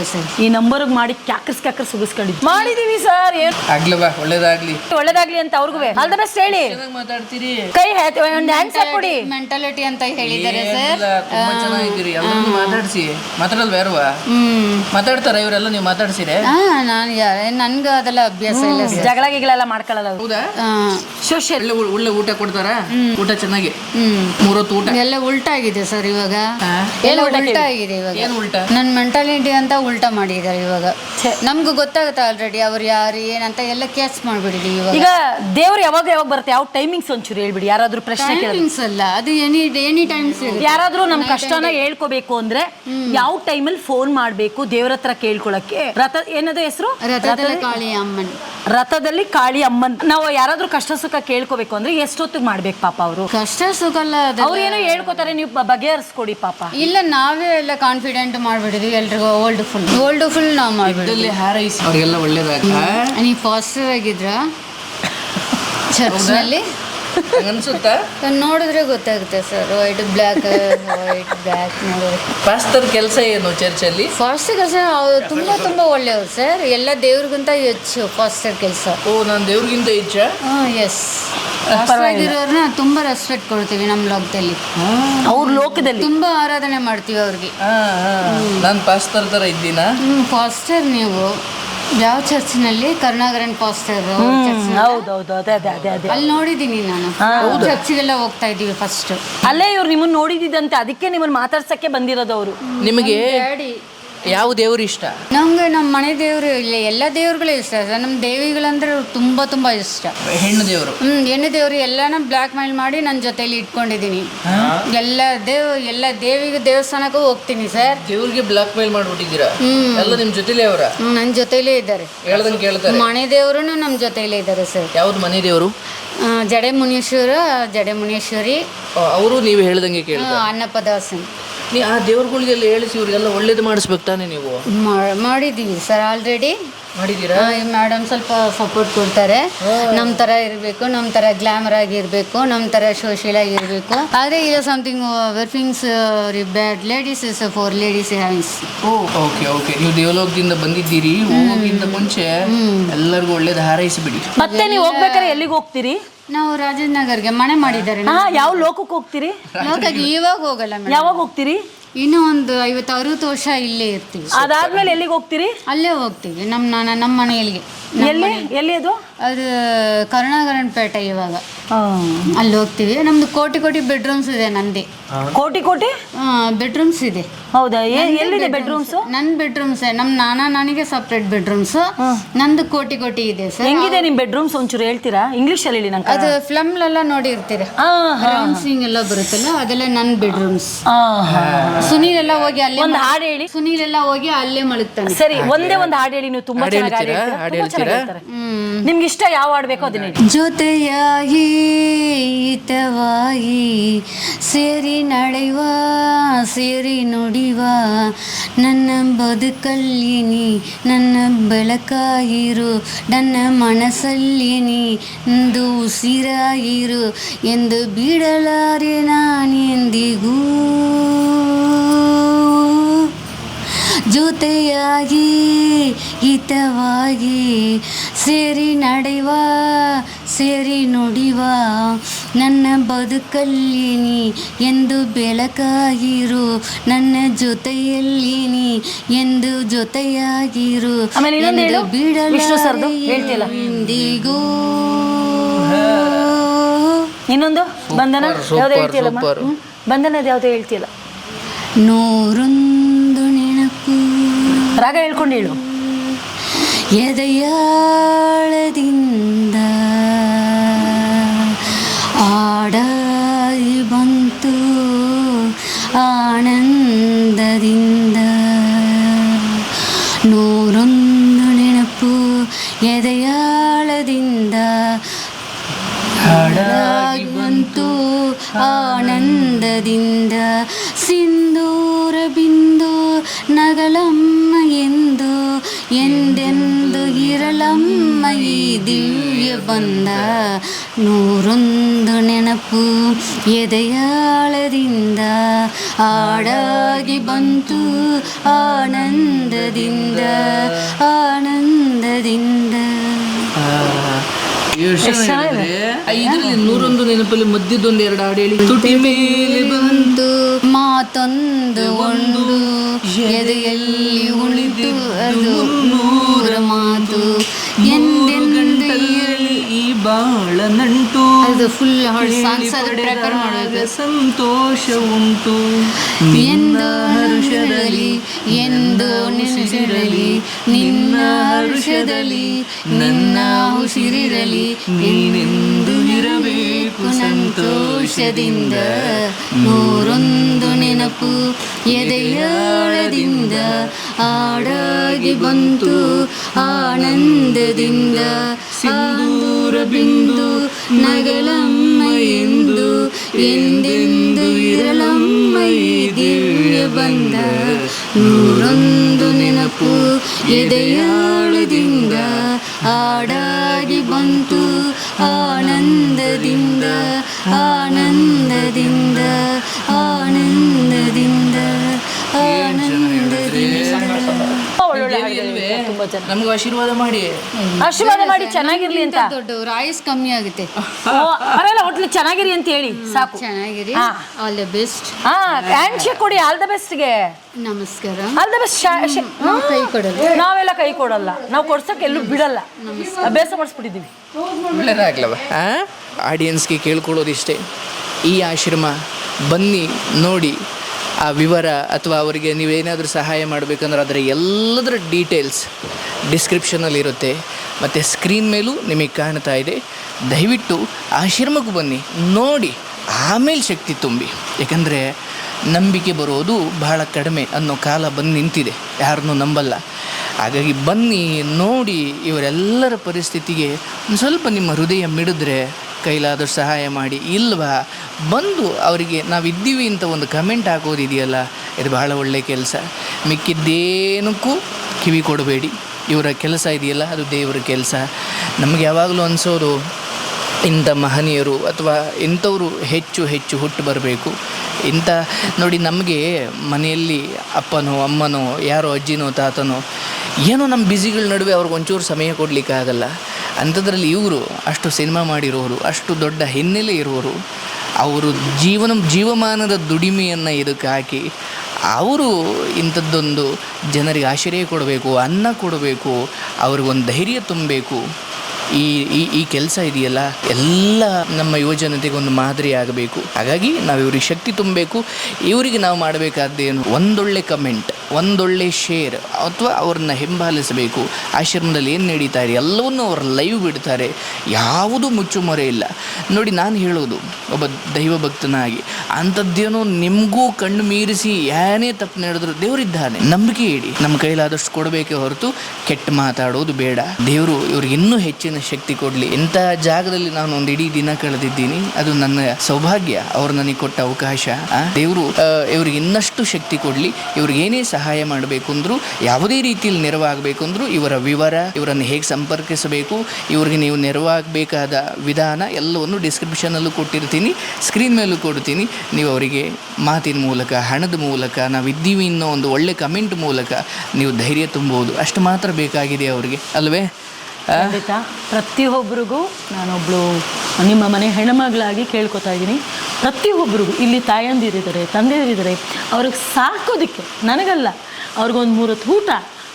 ಸರ್. ಈ ನಂಬರ್ಗೆ ಮಾಡಿ ಕ್ಯಾಕರ್ಸ್ ಕ್ಯಾಕರ್ಸ್ ಉಗಿಸ್ಕೊಂಡಿದ್ವಿ. ಮಾಡಿದೀವಿ ಸರ್ ಏನು? ಆಗ್ಲಿ ಬಾ ಒಳ್ಳೇದಾಗ್ಲಿ. ಒಳ್ಳೇದಾಗ್ಲಿ ಅಂತ ಅವ್ರಿಗೂ. ಆಲ್ ದ ಬೆಸ್ಟ್ ಹೇಳಿ. ಚೆನ್ನಾಗಿ ಮಾತಾಡ್ತೀರಿ. ಕೈ ಹ್ಯಾತ್- ಒಂದು ಹ್ಯಾಂಡ್ಸ್ ಕೊಡಿ. ಮೆಂಟಾಲಿಟಿ ಅಂತ ಹೇಳಿದ್ದಾರೆ ಸರ್. ಏನಿಲ್ಲ, ತುಂಬಾ ಚೆನ್ನಾಗಿದ್ದೀರಿ. ಎಲ್ಲರನ್ನು ಮಾತಾಡ್ಸಿ. ಮಾತಾಡಲ್ವಾ ಯಾರುವ ಹ್ಮ್. ಮಾತಾಡ್ತಾರ ಇವರೆಲ್ಲ ನೀವು ಮಾತಾಡ್ಸಿರೆ? ಹಾ ನಾನು ಯಾರ ನನ್ಗೆ ಅದೆಲ್ಲ ಅಭ್ಯಾಸ ಇಲ್ಲ ಸರ್. ಜಗಳ ಗಿಗಳೆಲ್ಲ ಮಾಡ್ಕೊಳ್ಳಲ್ಲ ಅವ್ರು. ಹೌದಾ? ಸೋಷಿಯಲ್. ಒಳ್ಳೆ ಒಳ್ಳೆ ಊಟ ಕೊಡ್ತಾರ? ಊಟ ಚೆನ್ನಾಗಿ? ಹ್ಮ್. ಮೂರೊತ್ತು ಊಟ? ಎಲ್ಲ ಉಲ್ಟಾ ಆಗಿದೆ ಸರ್ ಇವಾಗ. ಏನ್ ಎಲ್ಲ ಉಲ್ಟಾ ಆಗಿದೆ ಇವಾಗ. ಏನ್ ಉಲ್ಟಾ? ನನ್ನ ಮೆಂಟಾಲಿಟಿ ಅಂತ ಉಲ್ಟಾ ಮಾಡಿದ್ದಾರೆ ಇವಾಗ. ನಮ್ಗೆ ಗೊತ್ತಾಗುತ್ತೆ ಆಲ್ರೆಡಿ ಅವ್ರು ಯಾರು ಏನಂತ ಎಲ್ಲ ಕ್ಯಾಚ್ ಮಾಡ್ಬಿಟ್ಟಿದೀವಿ ಇವಾಗ. ಈಗ ದೇವ್ರು ಯಾವಾಗ ಯಾವಾಗ ಬರುತ್ತೆ? ಯಾವ ಟೈಮಿಂಗ್ಸ್ ಒಂಚೂರು ಹೇಳ್ಬಿಡಿ. ಯಾರಾದ್ರೂ ಪ್ರಶ್ನೆ ಟೈಮಿಂಗ್ಸ್ ಅಲ್ಲ. ಅದು ಎನಿ ಎನಿ ಟೈಮ್ಸ್ ಯಾರಾದ್ರೂ ನಮ್ ಕಷ್ಟನ ಹೇಳ್ಕೋಬೇಕು ಅಂದ್ರೆ ಯಾವ ಟೈಮಲ್ಲಿ ಫೋನ್ ಮಾಡ್ಬೇಕು ದೇವ್ರ ಹತ್ರ ಕೇಳ್ಕೊಳಕ್ಕೆ? ರಥ ಏನದು ಹೆಸರು? ರಥದಲ್ಲಿ ಕಾಳಿ ಅಮ್ಮನ್. ರಥದಲ್ಲಿ ಕಾಳಿ ಅಮ್ಮನ್. ನಾವು ಯಾರಾದ್ರೂ ಕಷ್ಟ ಸುಖ ಕೇಳ್ಕೋಬೇಕು ಅಂದ್ರೆ ಎಷ್ಟೊತ್ತಿಗೆ ಮಾಡ್ಬೇಕು ಪಾಪ ಅವರು? ಕಷ್ಟ ಸುಖ ಅಲ್ಲ ಅವ್ರು ಏನೋ ಹೇಳ್ಕೊತಾರೆ ನೀವು ಬ- ಬಗೆಹರಿಸ್ಕೊಡಿ ಪಾಪ. ಇಲ್ಲ ನಾವೇ ಎಲ್ಲ ಕಾನ್ಫಿಡೆಂಟ್ ಮಾಡ್ಬಿಟ್ಟಿದೀವಿ. ಎಲ್ರಿಗೂ ಓಲ್ಡ್ ಫುಲ್ ಓಲ್ಡ್ ಫುಲ್ ನಾವು ಹಾರೈಸಿ ಅವ್ರಿಗೆಲ್ಲ ಒಳ್ಳೇದಾಗ ನೀವು ಪಾಸಿಟಿವ್ ಆಗಿದ್ರ? ಚರ್ಚ್ನಲ್ಲಿ ಅನ್ಸುತ್ತಾ ನೋಡಿದ್ರೆ ಗೊತ್ತಾಗುತ್ತೆ sir. White black white black pastor pastor ಕೆಲಸ ಏನು ಚರ್ಚಲ್ಲಿ? ಫಾಸ್ಟರ್ ಕೆಲಸ ತುಂಬಾ ತುಂಬಾ ಒಳ್ಳೆಯವ್ರು ಸರ್. ಎಲ್ಲ ದೇವ್ರಿಗಿಂತ ಹೆಚ್ಚು ಫಾಸ್ಟರ್ ಕೆಲಸ. ಓ ನಾನು ದೇವ್ರಿಗಿಂತ ಹೆಚ್ಚ? ಹಾಂ ಎಸ್ ಆಗಿರೋರ್ನ ತುಂಬ ರೆಸ್ಪೆಕ್ಟ್ ಕೊಡ್ತೀವಿ ನಮ್ಮ ಲೋಕದಲ್ಲಿ. ಅವ್ರ ಲೋಕದಲ್ಲಿ? ತುಂಬಾ ಆರಾಧನೆ ಮಾಡ್ತೀವಿ ಅವ್ರಿಗೆ. ನಾನು ಪಾಸ್ಟರ್ ತರ ಇದ್ದೀನಾ? ಹ್ಞೂ ಫಾಸ್ಟರ್ ನೀವು. ಯಾವ ಚರ್ಚಿನಲ್ಲಿ ಕರುಣಾಗರನ್ ಪಾಸ್ಟರ್ ಹೌದೌದು ಅದೇ ಅದೇ ಅದೇ ಅದೇ. ಅಲ್ಲಿ ನೋಡಿದೀನಿ ನಾನು. ಚರ್ಚಿಗೆಲ್ಲ ಹೋಗ್ತಾ ಇದ್ದೀವಿ ಫಸ್ಟ್ ಅಲ್ಲೇ ಇವ್ರು ನಿಮ್ಮನ್ನ ನೋಡಿದಂತೆ ಅದಕ್ಕೆ ನಿಮ್ಮನ್ನ ಮಾತಾಡ್ಸಕ್ಕೆ ಬಂದಿರೋದು ಅವರು. ನಿಮಗೆ ಯಾವ ದೇವ್ರು ಇಷ್ಟ? ನಮ್ಗೆ ನಮ್ಮ ಮನೆ ದೇವರು ಇಲ್ಲ ಎಲ್ಲ ದೇವ್ರುಗಳೇ ಇಷ್ಟ. ಸರ್ ನಮ್ಮ ದೇವಿಗಳಂದ್ರೆ ತುಂಬ ತುಂಬ ಇಷ್ಟ. ಹೆಣ್ಣು ದೇವರು? ಹ್ಮ್ ಹೆಣ್ಣು ದೇವ್ರು ಎಲ್ಲಾನ ಬ್ಲಾಕ್ ಮೇಲ್ ಮಾಡಿ ನನ್ನ ಜೊತೆಲಿ ಇಟ್ಕೊಂಡಿದ್ದೀನಿ ಎಲ್ಲ ದೇವ್ ಎಲ್ಲ ದೇವಿಗೆ ದೇವಸ್ಥಾನಕ್ಕೂ ಹೋಗ್ತೀನಿ ಸರ್. ದೇವ್ರಿಗೆ ಬ್ಲಾಕ್ ಮೇಲ್ ಮಾಡ್ಬಿಟ್ಟಿದ್ದೀರಾ? ಹ್ಮ್. ಎಲ್ಲ ನಿಮ್ ಜೊತೆಲಿ ಅವರ? ನನ್ನ ಜೊತೆಲೇ ಇದ್ದಾರೆ. ಹೇಳ್ದಂಗೆ ಕೇಳ್ತಾರೆ. ಮನೆ ದೇವರು ನಮ್ಮ ಜೊತೆಲೇ ಇದ್ದಾರೆ ಸರ್. ಯಾವ್ದು ಮನೆ ದೇವರು? ಆ, ಜಡೆ ಮುನೀಶ್ವರ ಜಡೆ ಮುನೀಶ್ವರಿ ಅವರು ನೀವು ಹೇಳ್ದಂಗೆ ಅನ್ನಪ್ಪ ಅನ್ನಪದಾಸನ್. ನೀ ಆ ದೇವ್ರಗಳಿಗೆಲ್ಲ ಹೇಳಿಸಿ ಇವ್ರಿಗೆಲ್ಲ ಒಳ್ಳೇದು ಮಾಡಿಸ್ಬೇಕು ತಾನೇ ನೀವು? ಮಾಡಿದ್ದೀವಿ ಸರ್ ಆಲ್ರೆಡಿ ಮಾಡಿದ್ದೀರಾ ಮೇಡಮ್ ಸ್ವಲ್ಪ ಸಪೋರ್ಟ್ ಕೊಡ್ತಾರೆ. ನಮ್ಮ ತರ ಇರಬೇಕು ನಮ್ಮ ತರ ಗ್ಲಾಮರ್ ಆಗಿರ್ಬೇಕು ನಮ್ಮ ಥರ ಸೋಷಿಯಲ್ ಆಗಿರ್ಬೇಕು. ಆದ್ರೆ ಇಲ್ಲ something workings bad ladies is for ladies hangs oh okay okay ನೀವು ದೇವಲೋಕದಿಂದ ಬಂದಿದ್ದೀರಿ ಹೋಗೋಕ್ಕಿಂತ ಮುಂಚೆ ಎಲ್ಲರಿಗೂ ಒಳ್ಳೇದು ಹಾರೈಸಿಬಿಡಿ. ಮತ್ತೆ ನೀವು ಹೋಗ್ಬೇಕಾದ್ರೆ ಎಲ್ಲಿಗೆ ಹೋಗ್ತೀರಿ? ನಾವು ರಾಜನಗರ್ಗೆ ಮನೆ ಮಾಡಿದ್ದಾರೆ ಹಾ ಯಾವ ಲೋಕಕ್ಕೆ ಹೋಗ್ತೀರಿ? ಲೋಕಕ್ಕೆ ಇವಾಗ ಹೋಗಲ್ಲ ಯಾವಾಗ ಹೋಗ್ತೀರಿ? ಇನ್ನೂ ಒಂದು ಐವತ್ತು ಅರವತ್ತು ವರ್ಷ ಇಲ್ಲೇ ಇರ್ತೀವಿ. ಅದಾದ್ಮೇಲೆ ಎಲ್ಲಿಗೆ ಹೋಗ್ತೀರಿ? ಅಲ್ಲೇ ಹೋಗ್ತೀವಿ ನಮ್ಮ ನಾನು ನಮ್ಮ ಮನೆಯಲ್ಲಿಗೆ. ಎಲ್ಲಿ? ಎಲ್ಲಿ ಅದು? ಅದು ಇವಾಗ. ಅಲ್ಲಿ ಹೋಗ್ತೀವಿ. ನಮ್ದು ಕೋಟಿ ಕೋಟಿ ಬೆಡ್ರೂಮ್ಸ್ ಇದೆ ನಂದಿ. ಕೋಟಿ ಕೋಟಿ? ಬೆಡ್ರೂಮ್ಸ್ ಇದೆ. ಹೌದಾ? ಎಲ್ಲಿದೆ ಬೆಡ್ರೂಮ್ಸ್ ನನ್ನ ಬೆಡ್ರೂಮ್ಸ್ ನಮ್ ನಾನಾ ನನಗೆ ಸಪ್ರೇಟ್ ಬೆಡ್ರೂಮ್ಸ್ ನಂದು ಕೋಟಿ ಕೋಟಿ ಇದೆ ಸರ್. ಹೆಂಗಿದೆ ನಿಮ್ ಬೆಡ್ರೂಮ್ಸ್ ಒಂಚೂರು ಹೇಳ್ತೀರಾ? ಇಂಗ್ಲಿಷ್ ಅಲ್ಲಿ ನಂಗೆ. ಅದು ಫ್ಲಮ್ ಎಲ್ಲ ನೋಡಿರ್ತೀರಿ. ರೌಂಡ್ಸಿಂಗ್ ಎಲ್ಲ ಬರುತ್ತಲ್ಲ ಅದೆಲ್ಲ ನನ್ ಬೆಡ್ರೂಮ್ಸ್. ಸುನೀಲ್ ಎಲ್ಲ ಹೋಗಿ ಅಲ್ಲೇ ಒಂದು ಹಾಡು ಹೇಳಿ. ಸುನೀಲ್ ಎಲ್ಲ ಹೋಗಿ ಅಲ್ಲೇ ಮಲಗ್ತಾನೆ. ಸರಿ ಒಂದೇ ಒಂದು ಹಾಡು ಹೇಳಿ ನೀವು ತುಂಬಾ ಹಾಡ್ ಚೆನ್ನಾಗಿ ನಿಮ್ಗೆ ಇಷ್ಟ ಯಾವ ಆಡ್ಬೇಕು ಬೇಕೋ ಅದನ್ನ ಜೊತೆಯಾಗಿ ಹಿತವಾಗಿ ಸೇರಿ ನಡೆಯುವ ಸೇರಿ ನುಡಿವ ನನ್ನ ಬದುಕಲ್ಲಿನಿ ನನ್ನ ಬೆಳಕಾಗಿರು ನನ್ನ ಮನಸ್ಸಲ್ಲಿ ನೀ ಎಂದು ಉಸಿರಾಗಿರು ಎಂದು ಬಿಡಲಾರೆ ನಾನೆಂದಿಗೂ. ಜೊತೆಯಾಗಿ ಹಿತವಾಗಿ ಸೇರಿ ನಡೆಯುವ ಸೇರಿ ನುಡಿವ ನನ್ನ ಬದುಕಲ್ಲಿ ನೀ ಎಂದು ಬೆಳಕಾಗಿರು ನನ್ನ ಜೊತೆಯಲ್ಲಿ ನೀ ಎಂದು ಜೊತೆಯಾಗಿರು ಎಂದು ಇನ್ನೊಂದು ಇಂದಿಗೂ ಇನ್ನೊಂದು? ಬಂಧನ? ಯಾವ್ದು ಹೇಳ್ತಿಲ್ಲ. ಬಂಧನದ ಯಾವ್ದು ಹೇಳ್ತಿಲ್ಲ ನೂರೊಂದು ರಾಗ ಹೇಳ್ಕೊಂಡು ಹೇಳು. ಎದೆಯಾಳದಿಂದ ಆಡಾಯಿ ಬಂತು ಆನಂದದಿಂದ. ನೂರೊಂದು ನೆನಪು ಎದೆಯಾಳದಿಂದ ಬಂತು ಆನಂದದಿಂದ. ಸಿಂಧೂರ ನಗಲಮ್ಮ ಎಂದು ಎಂದೆಂದು ಇರಲಮ್ಮ ಈ ದಿವ್ಯ ಬಂದ. ನೂರೊಂದು ನೆನಪು ಎದೆಯಾಳದಿಂದ ಆಡಾಗಿ ಬಂತು ಆನಂದದಿಂದ ಆನಂದದಿಂದ. ಇದ್ರಲ್ಲಿ ನೂರೊಂದು ನೆನಪಲ್ಲಿ ಮಧ್ಯದೊಂದು ಎರಡು ಹಾಡು ಹೇಳಿ ತುಟಿ ಮೇಲೆ ಬಂತು ಮಾತೊಂದು ಒಂದು ಎದೆಯಲ್ಲಿ ಉಳಿದು ಅದು ನೂರ ಮಾತು. ಎಂದೆಂದು ಈ ಬಾಳ ನಂಟು. ಅದು ಫುಲ್ ಸಾಂಗ್ಸ್ ಅದು ಪ್ರಿಪೇರ್ ಮಾಡಬೇಕು ಸಂತೋಷ ಉಂಟು ಎಂದು ಹರುಷದಲ್ಲಿ ಎಂದು ನೆನೆಸಿರಲಿ ನಿನ್ನ ಹರುಷದಲ್ಲಿ ನಿನ್ನ ಉಸಿರಿರಲಿ ನೀನೆಂದು ಸಂತೋಷದಿಂದ ನೂರೊಂದು ನೆನಪು ಎದೆಯಾಳದಿಂದ ಆಡಾಗಿ ಬಂತು ಆನಂದದಿಂದ. ಸಿಂಧೂರ ಬಿಂದು ನಗಲಮ್ಮ ಎಂದು ಎಂದೆಂದು ಇರಲಮ್ಮ ಈ ದಿವ್ಯ ಬಂದ. ನೂರೊಂದು ನೆನಪು ಎದೆಯಾಳದಿಂದ ಆಡಾಗಿ ಬಂತು ಆನಂದದಿಂದ. ಆನಂದದಿಂದ ತುಂಬಾ ಚೆನ್ನಾಗಿ. ನಮ್ಗೆ ಆಶೀರ್ವಾದ ಮಾಡಿ. ಆಶೀರ್ವಾದ ಮಾಡಿ ಚೆನ್ನಾಗಿರ್ಲಿ ಅಂತ. ದೊಡ್ಡ ಆಯುಸ್ ಕಮ್ಮಿ ಆಗುತ್ತೆ. ಓ, ಪರವಾಗಿಲ್ಲ ಒಟ್ಲು ಚೆನ್ನಾಗಿರಿ ಅಂತ ಹೇಳಿ. ಸಾಕು. ಚೆನ್ನಾಗಿರಿ. ಆಲ್ ದ ಬೆಸ್ಟ್ ಹಾ ಹ್ಯಾಂಡ್ ಶೇಕ್ ಕೊಡಿ ಆಲ್ ದ ಬೆಸ್ಟ್ಗೆ ನಮಸ್ಕಾರ. ಆಲ್ ದ ಬೆಸ್ಟ್ ನಾವು ಕೈ ಕೊಡಲ್ಲ. ನಾವೆಲ್ಲ ಕೈ ಕೊಡಲ್ಲ. ನಾವು ಕೊಡ್ಸಕ್ಕೆ ಎಲ್ಲೂ ಬಿಡಲ್ಲ. ಅಭ್ಯಾಸ ಮಾಡಿಸ್ಬಿಟ್ಟಿದ್ದೀವಿ ಒಳ್ಳೆಯದಾಗ್ಲವ ಆಡಿಯನ್ಸ್ಗೆ ಕೇಳ್ಕೊಳ್ಳೋದಿಷ್ಟೇ ಈ ಆಶ್ರಮ ಬನ್ನಿ ನೋಡಿ ಆ ವಿವರ ಅಥವಾ ಅವರಿಗೆ ನೀವೇನಾದರೂ ಸಹಾಯ ಮಾಡಬೇಕಂದ್ರೆ ಅದರ ಎಲ್ಲದರ ಡೀಟೇಲ್ಸ್ ಡಿಸ್ಕ್ರಿಪ್ಷನಲ್ಲಿ ಇರುತ್ತೆ. ಮತ್ತು ಸ್ಕ್ರೀನ್ ಮೇಲೂ ನಿಮಗೆ ಕಾಣ್ತಾ ಇದೆ. ದಯವಿಟ್ಟು ಆಶ್ರಮಕ್ಕೆ ಬನ್ನಿ, ನೋಡಿ, ಆಮೇಲೆ ಶಕ್ತಿ ತುಂಬಿ. ಯಾಕಂದರೆ ನಂಬಿಕೆ ಬರೋದು ಬಹಳ ಕಡಿಮೆ ಅನ್ನೋ ಕಾಲ ಬಂದು ನಿಂತಿದೆ. ಯಾರನ್ನೂ ನಂಬಲ್ಲ. ಹಾಗಾಗಿ ಬನ್ನಿ, ನೋಡಿ, ಇವರೆಲ್ಲರ ಪರಿಸ್ಥಿತಿಗೆ ಒಂದು ಸ್ವಲ್ಪ ನಿಮ್ಮ ಹೃದಯ ಮಿಡಿದ್ರೆ ಕೈಲಾದರೂ ಸಹಾಯ ಮಾಡಿ. ಇಲ್ವಾ? ಬಂದು ಅವರಿಗೆ ನಾವಿದ್ದೀವಿ ಅಂತ ಒಂದು ಕಮೆಂಟ್ ಹಾಕೋದಿದೆಯಲ್ಲ ಇದು ಬಹಳ ಒಳ್ಳೆಯ ಕೆಲಸ. ಮಿಕ್ಕಿದ್ದೇನಕ್ಕೂ ಕಿವಿ ಕೊಡಬೇಡಿ. ಇವರ ಕೆಲಸ ಇದೆಯಲ್ಲ, ಅದು ದೇವರ ಕೆಲಸ. ನಮಗೆ ಯಾವಾಗಲೂ ಅನಿಸೋದು, ಇಂಥ ಮಹನೀಯರು ಅಥವಾ ಇಂಥವರು ಹೆಚ್ಚು ಹೆಚ್ಚು ಹುಟ್ಟು ಬರಬೇಕು. ಇಂಥ ನೋಡಿ, ನಮಗೆ ಮನೆಯಲ್ಲಿ ಅಪ್ಪನೋ, ಅಮ್ಮನೋ, ಯಾರೋ ಅಜ್ಜಿನೋ, ತಾತನೋ, ಏನೋ ನಮ್ಮ ಬ್ಯುಸಿಗಳ ನಡುವೆ ಅವ್ರಿಗೆ ಒಂಚೂರು ಸಮಯ ಕೊಡಲಿಕ್ಕಾಗಲ್ಲ. ಅಂಥದ್ರಲ್ಲಿ ಇವರು ಅಷ್ಟು ಸಿನಿಮಾ ಮಾಡಿರೋರು, ಅಷ್ಟು ದೊಡ್ಡ ಹಿನ್ನೆಲೆ ಇರೋರು ಅವರು ಜೀವನ, ಜೀವಮಾನದ ದುಡಿಮೆಯನ್ನು ಇದಕ್ಕೆ ಹಾಕಿ ಅವರು ಇಂಥದ್ದೊಂದು ಜನರಿಗೆ ಆಶ್ರಯ ಕೊಡಬೇಕು, ಅನ್ನ ಕೊಡಬೇಕು ಅವ್ರಿಗೊಂದು ಧೈರ್ಯ ತುಂಬಬೇಕು. ಈ ಈ ಈ ಕೆಲಸ ಇದೆಯಲ್ಲ, ಎಲ್ಲ ನಮ್ಮ ಯುವಜನತೆಗೆ ಒಂದು ಮಾದರಿ ಆಗಬೇಕು. ಹಾಗಾಗಿ ನಾವು ಇವ್ರಿಗೆ ಶಕ್ತಿ ತುಂಬಬೇಕು, ಇವರಿಗೆ ನಾವು ಮಾಡಬೇಕಾದ್ದೇನು ಒಂದೊಳ್ಳೆ ಕಮೆಂಟ್ ಒಂದೊಳ್ಳೆ ಶೇರ್ ಅಥವಾ ಅವ್ರನ್ನ ಹಿಂಬಾಲಿಸಬೇಕು. ಆಶ್ರಮದಲ್ಲಿ ಏನು ನಡೀತಾರೆ? ಎಲ್ಲವನ್ನೂ ಅವ್ರು ಲೈವ್ ಬಿಡ್ತಾರೆ. ಯಾವುದೂ ಮುಚ್ಚುಮೊರೆ ಇಲ್ಲ. ನೋಡಿ, ನಾನು ಹೇಳೋದು ಒಬ್ಬ ದೈವ ಭಕ್ತನಾಗಿ. ಅಂಥದ್ದೇನೋ ನಿಮಗೂ ಕಣ್ಣು ಮೀರಿಸಿ ಏನೇ ತಪ್ಪು ನಡೆದ್ರು ದೇವರಿದ್ದಾನೆ. ನಂಬಿಕೆ ಇಡಿ. ನಮ್ಮ ಕೈಲಾದಷ್ಟು ಕೊಡಬೇಕೇ ಹೊರತು ಕೆಟ್ಟ ಮಾತಾಡೋದು ಬೇಡ. ದೇವರು ಇವ್ರಿಗೆ ಇನ್ನೂ ಹೆಚ್ಚಿನ ಶಕ್ತಿ ಕೊಡಲಿ. ಇಂಥ ಜಾಗದಲ್ಲಿ ನಾನು ಒಂದು ಇಡೀ ದಿನ ಕಳೆದಿದ್ದೀನಿ. ಅದು ನನ್ನ ಸೌಭಾಗ್ಯ. ಅವ್ರು ನನಗೆ ಕೊಟ್ಟ ಅವಕಾಶ. ದೇವರು ಇವ್ರಿಗೆ ಇನ್ನಷ್ಟು ಶಕ್ತಿ ಕೊಡಲಿ. ಇವ್ರಿಗೆ ಏನೇ ಸಹಾಯ ಮಾಡಬೇಕು ಅಂದರೂ, ಯಾವುದೇ ರೀತಿಯಲ್ಲಿ ನೆರವಾಗಬೇಕು ಅಂದರೂ ಇವರ ವಿವರ, ಇವರನ್ನು ಹೇಗೆ ಸಂಪರ್ಕಿಸಬೇಕು, ಇವ್ರಿಗೆ ನೀವು ನೆರವಾಗಬೇಕಾದ ವಿಧಾನ ಎಲ್ಲವನ್ನು ಡಿಸ್ಕ್ರಿಪ್ಷನಲ್ಲೂ ಕೊಟ್ಟಿರ್ತೀನಿ, ಸ್ಕ್ರೀನ್ ಮೇಲೂ ಕೊಡ್ತೀನಿ. ನೀವು ಅವರಿಗೆ ಮಾತಿನ ಮೂಲಕ, ಹಣದ ಮೂಲಕ, ನಾವಿದ್ದೀವಿ ಅನ್ನೋ ಒಂದು ಒಳ್ಳೆ ಕಮೆಂಟ್ ಮೂಲಕ ನೀವು ಧೈರ್ಯ ತುಂಬೋದು. ಅಷ್ಟು ಮಾತ್ರ ಬೇಕಾಗಿದೆ ಅವರಿಗೆ, ಅಲ್ವೇ? ಖಂಡಿತ. ಪ್ರತಿಯೊಬ್ಬರಿಗೂ ನಾನೊಬ್ಳು ನಿಮ್ಮ ಮನೆ ಹೆಣ್ಮಗಳಾಗಿ ಕೇಳ್ಕೊತಾ ಇದ್ದೀನಿ. ಪ್ರತಿಯೊಬ್ಬರಿಗೂ ಇಲ್ಲಿ ತಾಯಂದಿರಿದ್ದಾರೆ, ತಂದೆಯರಿದ್ದಾರೆ. ಅವ್ರಿಗೆ ಸಾಕೋದಕ್ಕೆ ನನಗಲ್ಲ. ಅವ್ರಿಗೊಂದು ಮೂರತ್ತು ಊಟ,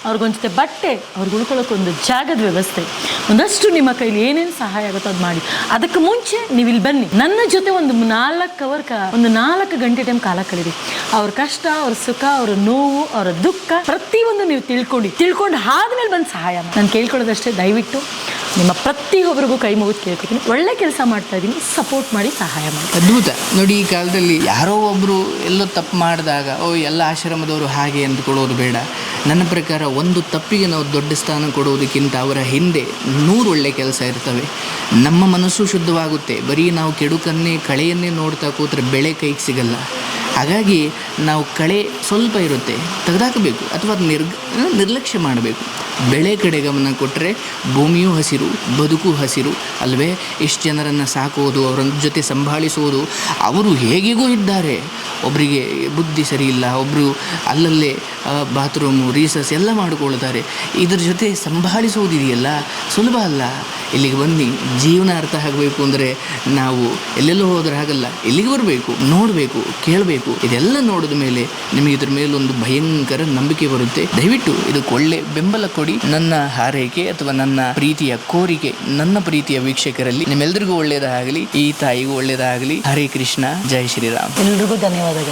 ಅವ್ರಿಗೊಂದು ಜೊತೆ ಬಟ್ಟೆ, ಅವ್ರಿಗೆ ಉಳ್ಕೊಳ್ಳೋಕೆ ಒಂದು ಜಾಗದ ವ್ಯವಸ್ಥೆ. ಒಂದಷ್ಟು ನಿಮ್ಮ ಕೈಲಿ ಏನೇನು ಸಹಾಯ ಆಗುತ್ತೋ ಅದು ಮಾಡಿ. ಅದಕ್ಕೆ ಮುಂಚೆ ನೀವು ಇಲ್ಲಿ ಬನ್ನಿ. ನನ್ನ ಜೊತೆ ಒಂದು ನಾಲ್ಕು ಅವರ್ ಕ, ಒಂದು ನಾಲ್ಕು ಗಂಟೆ ಟೈಮ್ ಕಾಲ ಕಳೀರಿ ಅವ್ರ ಕಷ್ಟ, ಅವ್ರ ಸುಖ, ಅವ್ರ ನೋವು, ಅವರ ದುಃಖ ಪ್ರತಿಯೊಂದು ನೀವು ತಿಳ್ಕೊಂಡು ತಿಳ್ಕೊಂಡು ಆದ್ಮೇಲೆ ಬಂದು ಸಹಾಯ ನಾನು ಕೇಳ್ಕೊಳ್ಳೋದಷ್ಟೇ, ದಯವಿಟ್ಟು. ನಿಮ್ಮ ಪ್ರತಿಯೊಬ್ಬರಿಗೂ ಕೈ ಮುಗಿದು ಕೇಳ್ಕೊತೀನಿ. ಒಳ್ಳೆ ಕೆಲಸ ಮಾಡ್ತಾ ಇದ್ದೀನಿ ಸಪೋರ್ಟ್ ಮಾಡಿ, ಸಹಾಯ ಮಾಡಿ. ಅದ್ಭುತ. ನೋಡಿ, ಈ ಕಾಲದಲ್ಲಿ ಯಾರೋ ಒಬ್ಬರು ಎಲ್ಲೋ ತಪ್ಪು ಮಾಡಿದಾಗ, ಓ, ಎಲ್ಲ ಆಶ್ರಮದವರು ಹಾಗೆ ಅಂದ್ಕೊಳ್ಳೋದು ಬೇಡ. ನನ್ನ ಪ್ರಕಾರ ಒಂದು ತಪ್ಪಿಗೆ ನಾವು ದೊಡ್ಡ ಸ್ಥಾನ ಕೊಡುವುದಕ್ಕಿಂತ ಅವರ ಹಿಂದೆ ನೂರು ಒಳ್ಳೆ ಕೆಲಸ ಇರ್ತವೆ. ನಮ್ಮ ಮನಸ್ಸು ಶುದ್ಧವಾಗುತ್ತೆ. ಬರೀ ನಾವು ಕೆಡುಕನ್ನೇ, ಕಳೆಯನ್ನೇ ನೋಡ್ತಾ ಕೂತ್ರೆ ಬೆಳೆ ಕೈಗೆ ಸಿಗಲ್ಲ. ಹಾಗಾಗಿ ನಾವು ಕಳೆ ಸ್ವಲ್ಪ ಇರುತ್ತೆ ತೆಗೆದಾಕಬೇಕು ಅಥವಾ ನಿರ್ಗ ನಿರ್ಲಕ್ಷ್ಯ ಮಾಡಬೇಕು. ಬೆಳೆ ಕಡೆ ಗಮನ ಕೊಟ್ಟರೆ ಭೂಮಿಯೂ ಹಸಿರು, ಬದುಕು ಹಸಿರು ಅಲ್ವೇ? ಇಷ್ಟು ಜನರನ್ನು ಸಾಕೋದು ಅವರ ಜೊತೆ ಸಂಭಾಳಿಸೋದು, ಅವರು ಹೇಗಿಗೂ ಇದ್ದಾರೆ. ಒಬ್ಬರಿಗೆ ಬುದ್ಧಿ ಸರಿ ಇಲ್ಲ ಒಬ್ಬರು ಅಲ್ಲಲ್ಲೇ ಬಾತ್ರೂಮು ರೀಸಸ್ ಎಲ್ಲ ಮಾಡಿಕೊಳ್ತಾರೆ. ಇದ್ರ ಜೊತೆ ಸಂಭಾಳಿಸೋದಿದೆಯಲ್ಲ? ಸುಲಭ ಅಲ್ಲ. ಇಲ್ಲಿಗೆ ಬನ್ನಿ. ಜೀವನ ಅರ್ಥ ಆಗಬೇಕು ಅಂದರೆ ನಾವು ಎಲ್ಲೆಲ್ಲೋ ಹೋದ್ರೆ ಹಾಗಲ್ಲ ಇಲ್ಲಿಗೆ ಬರಬೇಕು, ನೋಡಬೇಕು, ಕೇಳಬೇಕು. ಇದೆಲ್ಲ ನೋಡಿದ ಮೇಲೆ ನಿಮಗೆ ಇದ್ರ ಮೇಲೊಂದು ಭಯಂಕರ ನಂಬಿಕೆ ಬರುತ್ತೆ. ದಯವಿಟ್ಟು ಇದಕ್ಕೆ ಒಳ್ಳೆ ಬೆಂಬಲ ಕೊಡಿ. ನನ್ನ ಹಾರೈಕೆ ಅಥವಾ ನನ್ನ ಪ್ರೀತಿಯ ಕೋರಿಕೆ, ನನ್ನ ಪ್ರೀತಿಯ ವೀಕ್ಷಕರಲ್ಲಿ ನಿಮ್ಮೆಲ್ಲರಿಗೂ ಒಳ್ಳೆಯದಾಗಲಿ, ಈ ತಾಯಿಗೂ ಒಳ್ಳೆಯದಾಗಲಿ. ಹರೇ ಕೃಷ್ಣ, ಜೈ ಶ್ರೀರಾಮ್. ಎಲ್ರಿಗೂ ಧನ್ಯವಾದಗಳು.